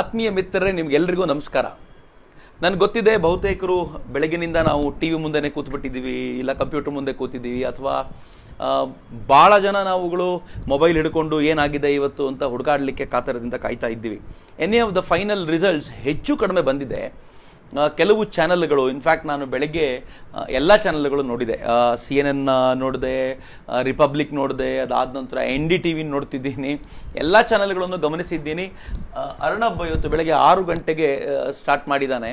ಆತ್ಮೀಯ ಮಿತ್ರರೇ ನಿಮ್ಗೆಲ್ರಿಗೂ ನಮಸ್ಕಾರ. ನನ್ಗೆ ಗೊತ್ತಿದೆ, ಬಹುತೇಕರು ಬೆಳಗಿನಿಂದ ನಾವು ಟಿ ವಿ ಮುಂದೆನೆ ಕೂತ್ಬಿಟ್ಟಿದ್ದೀವಿ, ಇಲ್ಲ ಕಂಪ್ಯೂಟರ್ ಮುಂದೆ ಕೂತಿದ್ದೀವಿ, ಅಥವಾ ಭಾಳ ಜನ ನಾವುಗಳು ಮೊಬೈಲ್ ಹಿಡ್ಕೊಂಡು ಏನಾಗಿದೆ ಇವತ್ತು ಅಂತ ಹುಡುಗಾಡಲಿಕ್ಕೆ ಕಾತರದಿಂದ ಕಾಯ್ತಾ ಇದ್ದೀವಿ. Any of the final results ಹೆಚ್ಚು ಕಡಿಮೆ ಬಂದಿದೆ. ಕೆಲವು ಚಾನಲ್ಗಳು ಇನ್ಫ್ಯಾಕ್ಟ್ ನಾನು ಬೆಳಗ್ಗೆ ಎಲ್ಲ ಚಾನಲ್ಗಳು ನೋಡಿದೆ. ಸಿ ಎನ್ ಎನ್ ನೋಡಿದೆ ರಿಪಬ್ಲಿಕ್ ನೋಡಿದೆ, ಅದಾದ ನಂತರ ಎನ್ ಡಿ ಟಿ ವಿ ನೋಡ್ತಿದ್ದೀನಿ. ಎಲ್ಲ ಚಾನಲ್ಗಳನ್ನು ಗಮನಿಸಿದ್ದೀನಿ. ಅರ್ಣಬ್ ಇವತ್ತು ಬೆಳಗ್ಗೆ ಆರು ಗಂಟೆಗೆ ಸ್ಟಾರ್ಟ್ ಮಾಡಿದ್ದಾನೆ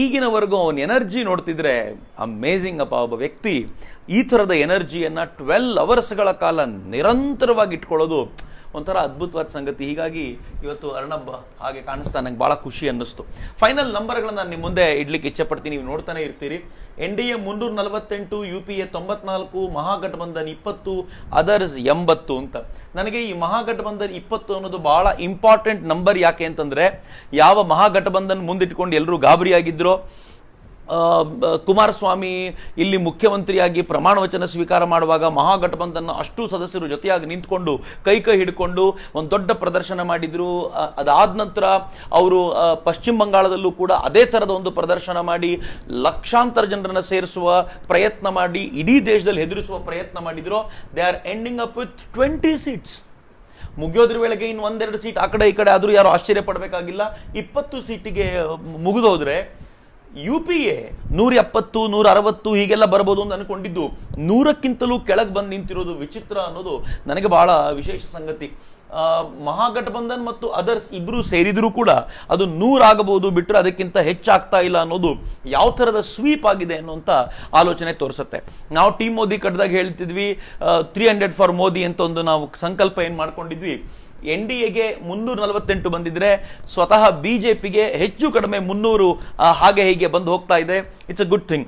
ಈಗಿನವರೆಗೂ ಅವನ ಎನರ್ಜಿ ನೋಡ್ತಿದ್ರೆ ಅಮೇಝಿಂಗ್ ಅಪ್ಪ, ಒಬ್ಬ ವ್ಯಕ್ತಿ ಈ ಥರದ ಎನರ್ಜಿಯನ್ನು ಟ್ವೆಲ್ ಅವರ್ಸ್ಗಳ ಕಾಲ ನಿರಂತರವಾಗಿ ಇಟ್ಕೊಳ್ಳೋದು ಒಂಥರ ಅದ್ಭುತವಾದ ಸಂಗತಿ. ಹೀಗಾಗಿ ಇವತ್ತು ಅರ್ಣಬ್ ಹಾಗೆ ಕಾಣಿಸ್ತಾ ನಂಗೆ ಭಾಳ ಖುಷಿ ಅನ್ನಿಸ್ತು. ಫೈನಲ್ ನಂಬರ್ಗಳನ್ನು ನಾನು ನಿಮ್ಮ ಮುಂದೆ ಇಡ್ಲಿಕ್ಕೆ ಇಚ್ಛೆ ಪಡ್ತೀನಿ ನೀವು ನೋಡ್ತಾನೆ ಇರ್ತೀರಿ. ಎನ್ ಡಿ ಎ ಮುನ್ನೂರ ನಲವತ್ತೆಂಟು, ಯು ಪಿ ಎ ತೊಂಬತ್ನಾಲ್ಕು, ಮಹಾಗಠಬಂಧನ್ ಇಪ್ಪತ್ತು ಅದರ್ಸ್ ಎಂಬತ್ತು ಅಂತ. ನನಗೆ ಈ ಮಹಾಗಠಬಂಧನ್ ಇಪ್ಪತ್ತು ಅನ್ನೋದು ಬಹಳ ಇಂಪಾರ್ಟೆಂಟ್ ನಂಬರ್ ಯಾಕೆ ಅಂತಂದ್ರೆ, ಯಾವ ಮಹಾಗಠಬಂಧನ್ ಮುಂದಿಟ್ಕೊಂಡು ಎಲ್ಲರೂ ಗಾಬರಿಯಾಗಿದ್ರೋ ಕುಮಾರಸ್ವಾಮಿ ಇಲ್ಲಿ ಮುಖ್ಯಮಂತ್ರಿಯಾಗಿ ಪ್ರಮಾಣ ವಚನ ಸ್ವೀಕಾರ ಮಾಡುವಾಗ ಮಹಾಗಠಬಂಧನ ಅಷ್ಟು ಸದಸ್ಯರು ಜೊತೆಯಾಗಿ ನಿಂತ್ಕೊಂಡು ಕೈ ಕೈ ಹಿಡ್ಕೊಂಡು ಒಂದು ದೊಡ್ಡ ಪ್ರದರ್ಶನ ಮಾಡಿದ್ರು. ಅದಾದ ನಂತರ ಅವರು ಪಶ್ಚಿಮ ಬಂಗಾಳದಲ್ಲೂ ಕೂಡ ಅದೇ ಥರದ ಒಂದು ಪ್ರದರ್ಶನ ಮಾಡಿ ಲಕ್ಷಾಂತರ ಜನರನ್ನು ಸೇರಿಸುವ ಪ್ರಯತ್ನ ಮಾಡಿ, ಇಡೀ ದೇಶದಲ್ಲಿ ಹೆದರಿಸುವ ಪ್ರಯತ್ನ ಮಾಡಿದ್ರು. They are ending up with twenty seats ಮುಗಿಯೋದ್ರ ವೇಳೆಗೆ ಇನ್ನು ಒಂದೆರಡು ಸೀಟ್ ಆ ಕಡೆ ಈ ಕಡೆ ಆದರೂ ಯಾರು ಆಶ್ಚರ್ಯ ಪಡಬೇಕಾಗಿಲ್ಲ. ಇಪ್ಪತ್ತು ಸೀಟಿಗೆ ಮುಗಿದೋದ್ರೆ ಯು ಪಿ ಎ ನೂರ ಎಪ್ಪತ್ತು ನೂರ ಅರವತ್ತು ಹೀಗೆಲ್ಲ ಬರಬಹುದು ಅಂತ ಅನ್ಕೊಂಡಿದ್ದು, ನೂರಕ್ಕಿಂತಲೂ ಕೆಳಗೆ ಬಂದು ನಿಂತಿರೋದು ವಿಚಿತ್ರ ಅನ್ನೋದು ನನಗೆ ಬಹಳ ವಿಶೇಷ ಸಂಗತಿ. ಮಹಾಗಠಬಂಧನ್ ಮತ್ತು ಅದರ್ಸ್ ಇಬ್ರು ಸೇರಿದರೂ ಕೂಡ ಅದು ನೂರಾಗಬಹುದು ಬಿಟ್ಟರೆ ಅದಕ್ಕಿಂತ ಹೆಚ್ಚಾಗ್ತಾ ಇಲ್ಲ ಅನ್ನೋದು ಯಾವ ಥರದ ಸ್ವೀಪ್ ಆಗಿದೆ ಅನ್ನುವಂಥ ಆಲೋಚನೆ ತೋರಿಸುತ್ತೆ. ನಾವು ಟೀಮ್ ಮೋದಿ ಕಡ್ದಾಗ ಹೇಳ್ತಿದ್ವಿ ತ್ರೀ ಹಂಡ್ರೆಡ್ ಫಾರ್ ಮೋದಿ ಅಂತ ಒಂದು ನಾವು ಸಂಕಲ್ಪ ಏನು ಮಾಡ್ಕೊಂಡಿದ್ವಿ ಎನ್ ಡಿ ಎಗೆ ಮುನ್ನೂರ ನಲವತ್ತೆಂಟು ಬಂದಿದ್ರೆ ಸ್ವತಃ ಬಿಜೆಪಿಗೆ ಹೆಚ್ಚು ಕಡಿಮೆ ಮುನ್ನೂರು ಹಾಗೆ ಹೀಗೆ ಬಂದು ಹೋಗ್ತಾ ಇದೆ. ಇಟ್ಸ್ ಅ ಗುಡ್ ಥಿಂಗ್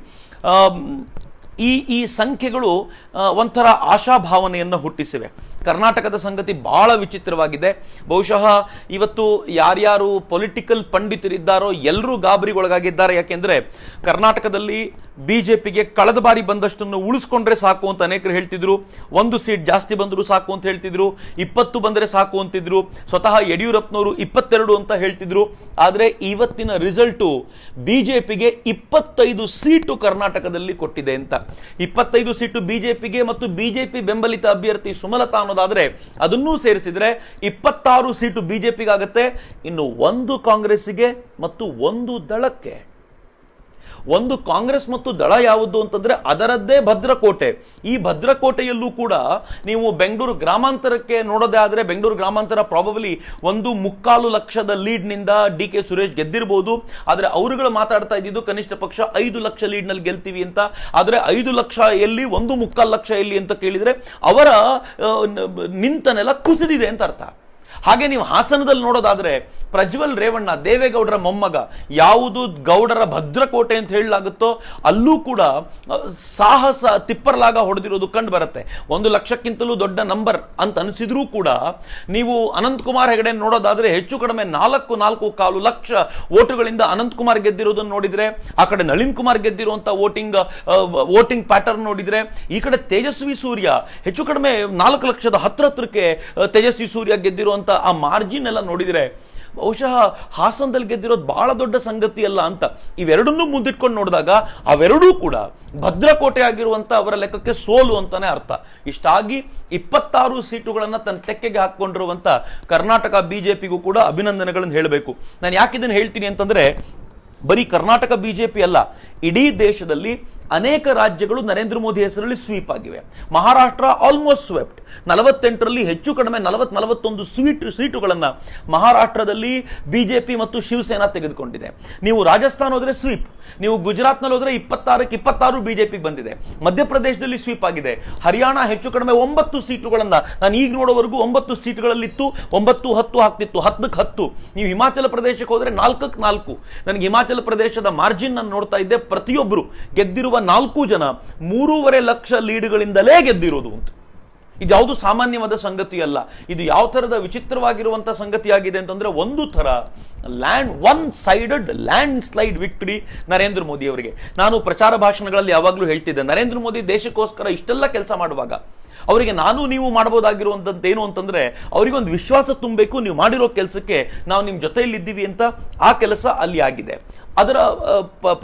ಈ ಈ ಸಂಖ್ಯೆಗಳು ಒಂಥರ ಆಶಾಭಾವನೆಯನ್ನು ಹುಟ್ಟಿಸಿವೆ. ಕರ್ನಾಟಕದ ಸಂಗತಿ ಬಹಳ ವಿಚಿತ್ರವಾಗಿದೆ. ಬಹುಶಃ ಇವತ್ತು ಯಾರ್ಯಾರು ಪೊಲಿಟಿಕಲ್ ಪಂಡಿತರಿದ್ದಾರೋ ಎಲ್ಲರೂ ಗಾಬರಿಗೊಳಗಾಗಿದ್ದಾರೆ. ಯಾಕೆಂದ್ರೆ ಕರ್ನಾಟಕದಲ್ಲಿ ಬಿಜೆಪಿಗೆ ಕಳೆದ ಬಾರಿ ಬಂದಷ್ಟನ್ನು ಉಳಿಸ್ಕೊಂಡ್ರೆ ಸಾಕು ಅಂತ ಅನೇಕರು ಹೇಳ್ತಿದ್ರು. ಒಂದು ಸೀಟ್ ಜಾಸ್ತಿ ಬಂದರೂ ಸಾಕು ಅಂತ ಹೇಳ್ತಿದ್ರು. ಇಪ್ಪತ್ತು ಬಂದರೆ ಸಾಕು ಅಂತಿದ್ರು. ಸ್ವತಃ ಯಡಿಯೂರಪ್ಪನವರು ಇಪ್ಪತ್ತೆರಡು ಅಂತ ಹೇಳ್ತಿದ್ರು. ಆದರೆ ಇವತ್ತಿನ ರಿಸಲ್ಟು ಬಿಜೆಪಿಗೆ ಇಪ್ಪತ್ತೈದು ಸೀಟು ಕರ್ನಾಟಕದಲ್ಲಿ ಕೊಟ್ಟಿದೆ ಅಂತ. ಇಪ್ಪತ್ತೈದು ಸೀಟು ಬಿಜೆಪಿಗೆ ಮತ್ತು ಬಿಜೆಪಿ ಬೆಂಬಲಿತ ಅಭ್ಯರ್ಥಿ ಸುಮಲತಾ ಅನ್ನೋದಾದ್ರೆ ಅದನ್ನೂ ಸೇರಿಸಿದ್ರೆ ಇಪ್ಪತ್ತಾರು ಸೀಟು ಬಿಜೆಪಿಗಾಗತ್ತೆ. ಇನ್ನು ಒಂದು ಕಾಂಗ್ರೆಸ್ಸಿಗೆ ಮತ್ತು ಒಂದು ದಳಕ್ಕೆ. ಒಂದು ಕಾಂಗ್ರೆಸ್ ಮತ್ತು ದಳ ಯಾವುದು ಅಂತಂದ್ರೆ ಅದರದ್ದೇ ಭದ್ರಕೋಟೆ. ಈ ಭದ್ರಕೋಟೆಯಲ್ಲೂ ಕೂಡ ನೀವು ಬೆಂಗಳೂರು ಗ್ರಾಮಾಂತರಕ್ಕೆ ನೋಡೋದೇ ಆದರೆ ಬೆಂಗಳೂರು ಗ್ರಾಮಾಂತರ ಪ್ರಾಬಬಲಿ ಒಂದು ಮುಕ್ಕಾಲು ಲಕ್ಷದ ಲೀಡ್ನಿಂದ ಡಿ ಕೆ ಸುರೇಶ್ ಗೆದ್ದಿರಬಹುದು ಆದರೆ ಅವರುಗಳು ಮಾತಾಡ್ತಾ ಇದ್ದಿದ್ದು ಕನಿಷ್ಠ ಪಕ್ಷ ಐದು ಲಕ್ಷ ಲೀಡ್ನಲ್ಲಿ ಗೆಲ್ತೀವಿ ಅಂತ. ಆದರೆ ಐದು ಲಕ್ಷ ಎಲ್ಲಿ, ಒಂದು ಮುಕ್ಕಾಲು ಲಕ್ಷ ಎಲ್ಲಿ ಅಂತ ಕೇಳಿದ್ರೆ ಅವರ ನಿಂತನೆಲ್ಲ ಕುಸಿದಿದೆ ಅಂತ ಅರ್ಥ. ಹಾಗೆ ನೀವು ಹಾಸನದಲ್ಲಿ ನೋಡೋದಾದ್ರೆ ಪ್ರಜ್ವಲ್ ರೇವಣ್ಣ, ದೇವೇಗೌಡರ ಮೊಮ್ಮಗ, ಯಾವುದು ಗೌಡರ ಭದ್ರಕೋಟೆ ಅಂತ ಹೇಳಲಾಗುತ್ತೋ ಅಲ್ಲೂ ಕೂಡ ಸಾಹಸ ತಿಪ್ಪರಲಾಗ ಹೊಡೆದಿರೋದು ಕಂಡು ಬರುತ್ತೆ. ಒಂದು ಲಕ್ಷಕ್ಕಿಂತಲೂ ದೊಡ್ಡ ನಂಬರ್ ಅಂತ ಅನಿಸಿದ್ರೂ ಕೂಡ ನೀವು ಅನಂತ್ ಕುಮಾರ್ ಹೆಗಡೆ ನೋಡೋದಾದ್ರೆ ಹೆಚ್ಚು ಕಡಿಮೆ ನಾಲ್ಕು ನಾಲ್ಕು ಕಾಲು ಲಕ್ಷ ಓಟುಗಳಿಂದ ಅನಂತ್ ಕುಮಾರ್ ಗೆದ್ದಿರೋದನ್ನು ನೋಡಿದ್ರೆ, ಆ ಕಡೆ ನಳಿನ್ ಕುಮಾರ್ ಗೆದ್ದಿರುವಂತ ವೋಟಿಂಗ್ ವೋಟಿಂಗ್ ಪ್ಯಾಟರ್ನ್ ನೋಡಿದ್ರೆ, ಈ ಕಡೆ ತೇಜಸ್ವಿ ಸೂರ್ಯ, ಹೆಚ್ಚು ಕಡಿಮೆ ನಾಲ್ಕು ಲಕ್ಷದ ಹತ್ರ ಹತ್ರಕ್ಕೆ ತೇಜಸ್ವಿ ಸೂರ್ಯ ಗೆದ್ದಿರುವಂತ ಆ ಮಾರ್ಜಿನ್ ಎಲ್ಲ ನೋಡಿದ್ರೆ ಬಹುಶಃ ಹಾಸನದಲ್ಲಿ ಗೆದ್ದಿರೋದು ಬಹಳ ದೊಡ್ಡ ಸಂಗತಿ ಅಲ್ಲ ಅಂತ. ಇವೆರಡನ್ನೂ ಮುಂದಿಟ್ಕೊಂಡು ನೋಡಿದಾಗ ಅವೆರಡೂ ಕೂಡ ಭದ್ರಕೋಟೆ ಆಗಿರುವಂತ ಅವರ ಲೆಕ್ಕಕ್ಕೆ ಸೋಲು ಅಂತಾನೆ ಅರ್ಥ. ಇಷ್ಟಾಗಿ ಇಪ್ಪತ್ತಾರು ಸೀಟುಗಳನ್ನು ತನ್ನ ತೆಕ್ಕೆಗೆ ಹಾಕ್ಕೊಂಡಿರುವಂತ ಕರ್ನಾಟಕ ಬಿಜೆಪಿಗೂ ಕೂಡ ಅಭಿನಂದನೆಗಳನ್ನು ಹೇಳಬೇಕು. ನಾನು ಯಾಕೆ ಇದನ್ನು ಹೇಳ್ತೀನಿ ಅಂತಂದ್ರೆ, ಬರೀ ಕರ್ನಾಟಕ ಬಿಜೆಪಿ ಅಲ್ಲ, ಇಡೀ ದೇಶದಲ್ಲಿ ಅನೇಕ ರಾಜ್ಯಗಳು ನರೇಂದ್ರ ಮೋದಿ ಹೆಸರಲ್ಲಿ ಸ್ವೀಪ್ ಆಗಿವೆ. ಮಹಾರಾಷ್ಟ್ರ ಆಲ್ಮೋಸ್ಟ್ ಸ್ವೆಪ್ಟ್ ನಲವತ್ತೆಂಟರಲ್ಲಿ ಹೆಚ್ಚು ಕಡಿಮೆ ನಲವತ್ ನಲವತ್ತೊಂದು ಸ್ವೀಟ್ ಸೀಟುಗಳನ್ನು ಮಹಾರಾಷ್ಟ್ರದಲ್ಲಿ ಬಿಜೆಪಿ ಮತ್ತು ಶಿವಸೇನಾ ತೆಗೆದುಕೊಂಡಿದೆ. ನೀವು ರಾಜಸ್ಥಾನ ಹೋದರೆ ಸ್ವೀಪ್. ನೀವು ಗುಜರಾತ್ನಲ್ಲಿ ಹೋದರೆ ಇಪ್ಪತ್ತಾರಕ್ಕೆ ಇಪ್ಪತ್ತಾರು ಬಿಜೆಪಿ ಬಂದಿದೆ. ಮಧ್ಯಪ್ರದೇಶದಲ್ಲಿ ಸ್ವೀಪ್ ಆಗಿದೆ. ಹರಿಯಾಣ ಹೆಚ್ಚು ಕಡಿಮೆ ಒಂಬತ್ತು ಸೀಟುಗಳನ್ನು ನಾನು ಈಗ ನೋಡೋವರೆಗೂ ಒಂಬತ್ತು ಸೀಟುಗಳಲ್ಲಿತ್ತು. ಒಂಬತ್ತು, ಹತ್ತು ಆಗ್ತಿತ್ತು. ಹತ್ತಕ್ಕೆ ಹತ್ತು. ನೀವು ಹಿಮಾಚಲ ಪ್ರದೇಶಕ್ಕೆ ಹೋದರೆ ನಾಲ್ಕಕ್ಕೆ ನಾಲ್ಕು. ನನಗೆ ಹಿಮಾಚಲ ಪ್ರದೇಶದ ಮಾರ್ಜಿನ್ ನಾನು ನೋಡ್ತಾ ಇದ್ದೆ ಪ್ರತಿಯೊಬ್ಬರು ಗೆದ್ದಿರುವ ನಾಲ್ಕು ಜನ ಮೂರುವರೆ ಲಕ್ಷ ಲೀಡ್ಗಳಿಂದಲೇ ಗೆದ್ದಿರೋದು ಅಂತ. ಇದ್ಯಾವುದು ಸಾಮಾನ್ಯವಾದ ಸಂಗತಿ ಅಲ್ಲ. ಇದು ಯಾವ ಥರದ ವಿಚಿತ್ರವಾಗಿರುವಂಥ ಸಂಗತಿಯಾಗಿದೆ ಅಂತಂದ್ರೆ ಒಂದು ಥರ land one sided landslide victory Narendra Modi ಅವರಿಗೆ. ನಾನು ಪ್ರಚಾರ ಭಾಷಣಗಳಲ್ಲಿ ಯಾವಾಗಲೂ ಹೇಳ್ತಿದ್ದೆ, ನರೇಂದ್ರ ಮೋದಿ ದೇಶಕ್ಕೋಸ್ಕರ ಇಷ್ಟೆಲ್ಲ ಕೆಲಸ ಮಾಡುವಾಗ ಅವರಿಗೆ ನಾನು ನೀವು ಮಾಡಬಹುದಾಗಿರುವಂಥದ್ದು ಏನು ಅಂತಂದ್ರೆ ಅವರಿಗೆ ಒಂದು ವಿಶ್ವಾಸ ತುಂಬಬೇಕು, ನೀವು ಮಾಡಿರೋ ಕೆಲಸಕ್ಕೆ ನಾವು ನಿಮ್ಮ ಜೊತೆಯಲ್ಲಿ ಇದ್ದೀವಿ ಅಂತ ಆ ಕೆಲಸ ಅಲ್ಲಿ ಆಗಿದೆ. ಅದರ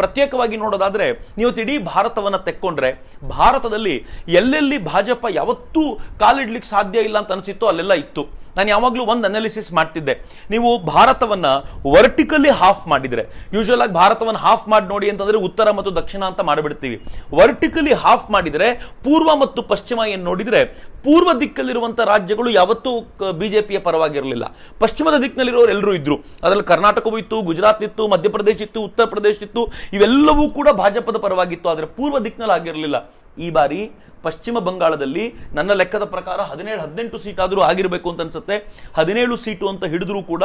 ಪ್ರತ್ಯೇಕವಾಗಿ ನೋಡೋದಾದ್ರೆ ನೀವು ಇಡೀ ಭಾರತವನ್ನ ತೆಕ್ಕೊಂಡ್ರೆ, ಭಾರತದಲ್ಲಿ ಎಲ್ಲೆಲ್ಲಿ ಭಾಜಪ ಯಾವತ್ತೂ ಕಾಲಿಡ್ಲಿಕ್ಕೆ ಸಾಧ್ಯ ಇಲ್ಲ ಅಂತ ಅನಿಸಿತ್ತೋ ಅಲ್ಲೆಲ್ಲ ಇತ್ತು. ನಾನು ಯಾವಾಗಲೂ ಒಂದು ಅನಾಲಿಸಿಸ್ ಮಾಡ್ತಿದ್ದೆ. ನೀವು ಭಾರತವನ್ನ ವರ್ಟಿಕಲಿ ಹಾಫ್ ಮಾಡಿದ್ರೆ. ಯೂಶುವಲ್ ಆಗಿ ಭಾರತವನ್ನು ಹಾಫ್ ಮಾಡಿ ನೋಡಿ ಅಂತಂದ್ರೆ ಉತ್ತರ ಮತ್ತು ದಕ್ಷಿಣ ಅಂತ ಮಾಡಿಬಿಡ್ತೀವಿ. ವರ್ಟಿಕಲಿ ಹಾಫ್ ಮಾಡಿದ್ರೆ ಪೂರ್ವ ಮತ್ತು ಪಶ್ಚಿಮ ಏನ್ ನೋಡಿದ್ರೆ ಪೂರ್ವ ದಿಕ್ಕಲ್ಲಿರುವಂಥ ರಾಜ್ಯಗಳು ಯಾವತ್ತೂ ಬಿಜೆಪಿಯ ಪರವಾಗಿರಲಿಲ್ಲ. ಪಶ್ಚಿಮದ ದಿಕ್ಕಿನಲ್ಲಿರೋರು ಎಲ್ಲರೂ ಇದ್ರು. ಅದರಲ್ಲಿ ಕರ್ನಾಟಕವೂ ಇತ್ತು, ಗುಜರಾತ್ ಇತ್ತು, ಮಧ್ಯಪ್ರದೇಶ ಇತ್ತು, ಉತ್ತರ ಪ್ರದೇಶ ಇತ್ತು. ಇವೆಲ್ಲವೂ ಕೂಡ ಭಾಜಪದ ಪರವಾಗಿತ್ತು. ಆದರೆ ಪೂರ್ವ ದಿಕ್ಕಿನಲ್ಲಿ ಆಗಿರಲಿಲ್ಲ. ಈ ಬಾರಿ ಪಶ್ಚಿಮ ಬಂಗಾಳದಲ್ಲಿ ನನ್ನ ಲೆಕ್ಕದ ಪ್ರಕಾರ ಹದಿನೇಳು, ಹದಿನೆಂಟು ಸೀಟ್ ಆದರೂ ಆಗಿರಬೇಕು ಅಂತ ಅನ್ಸುತ್ತೆ. ಹದಿನೇಳು ಸೀಟು ಅಂತ ಹಿಡಿದ್ರೂ ಕೂಡ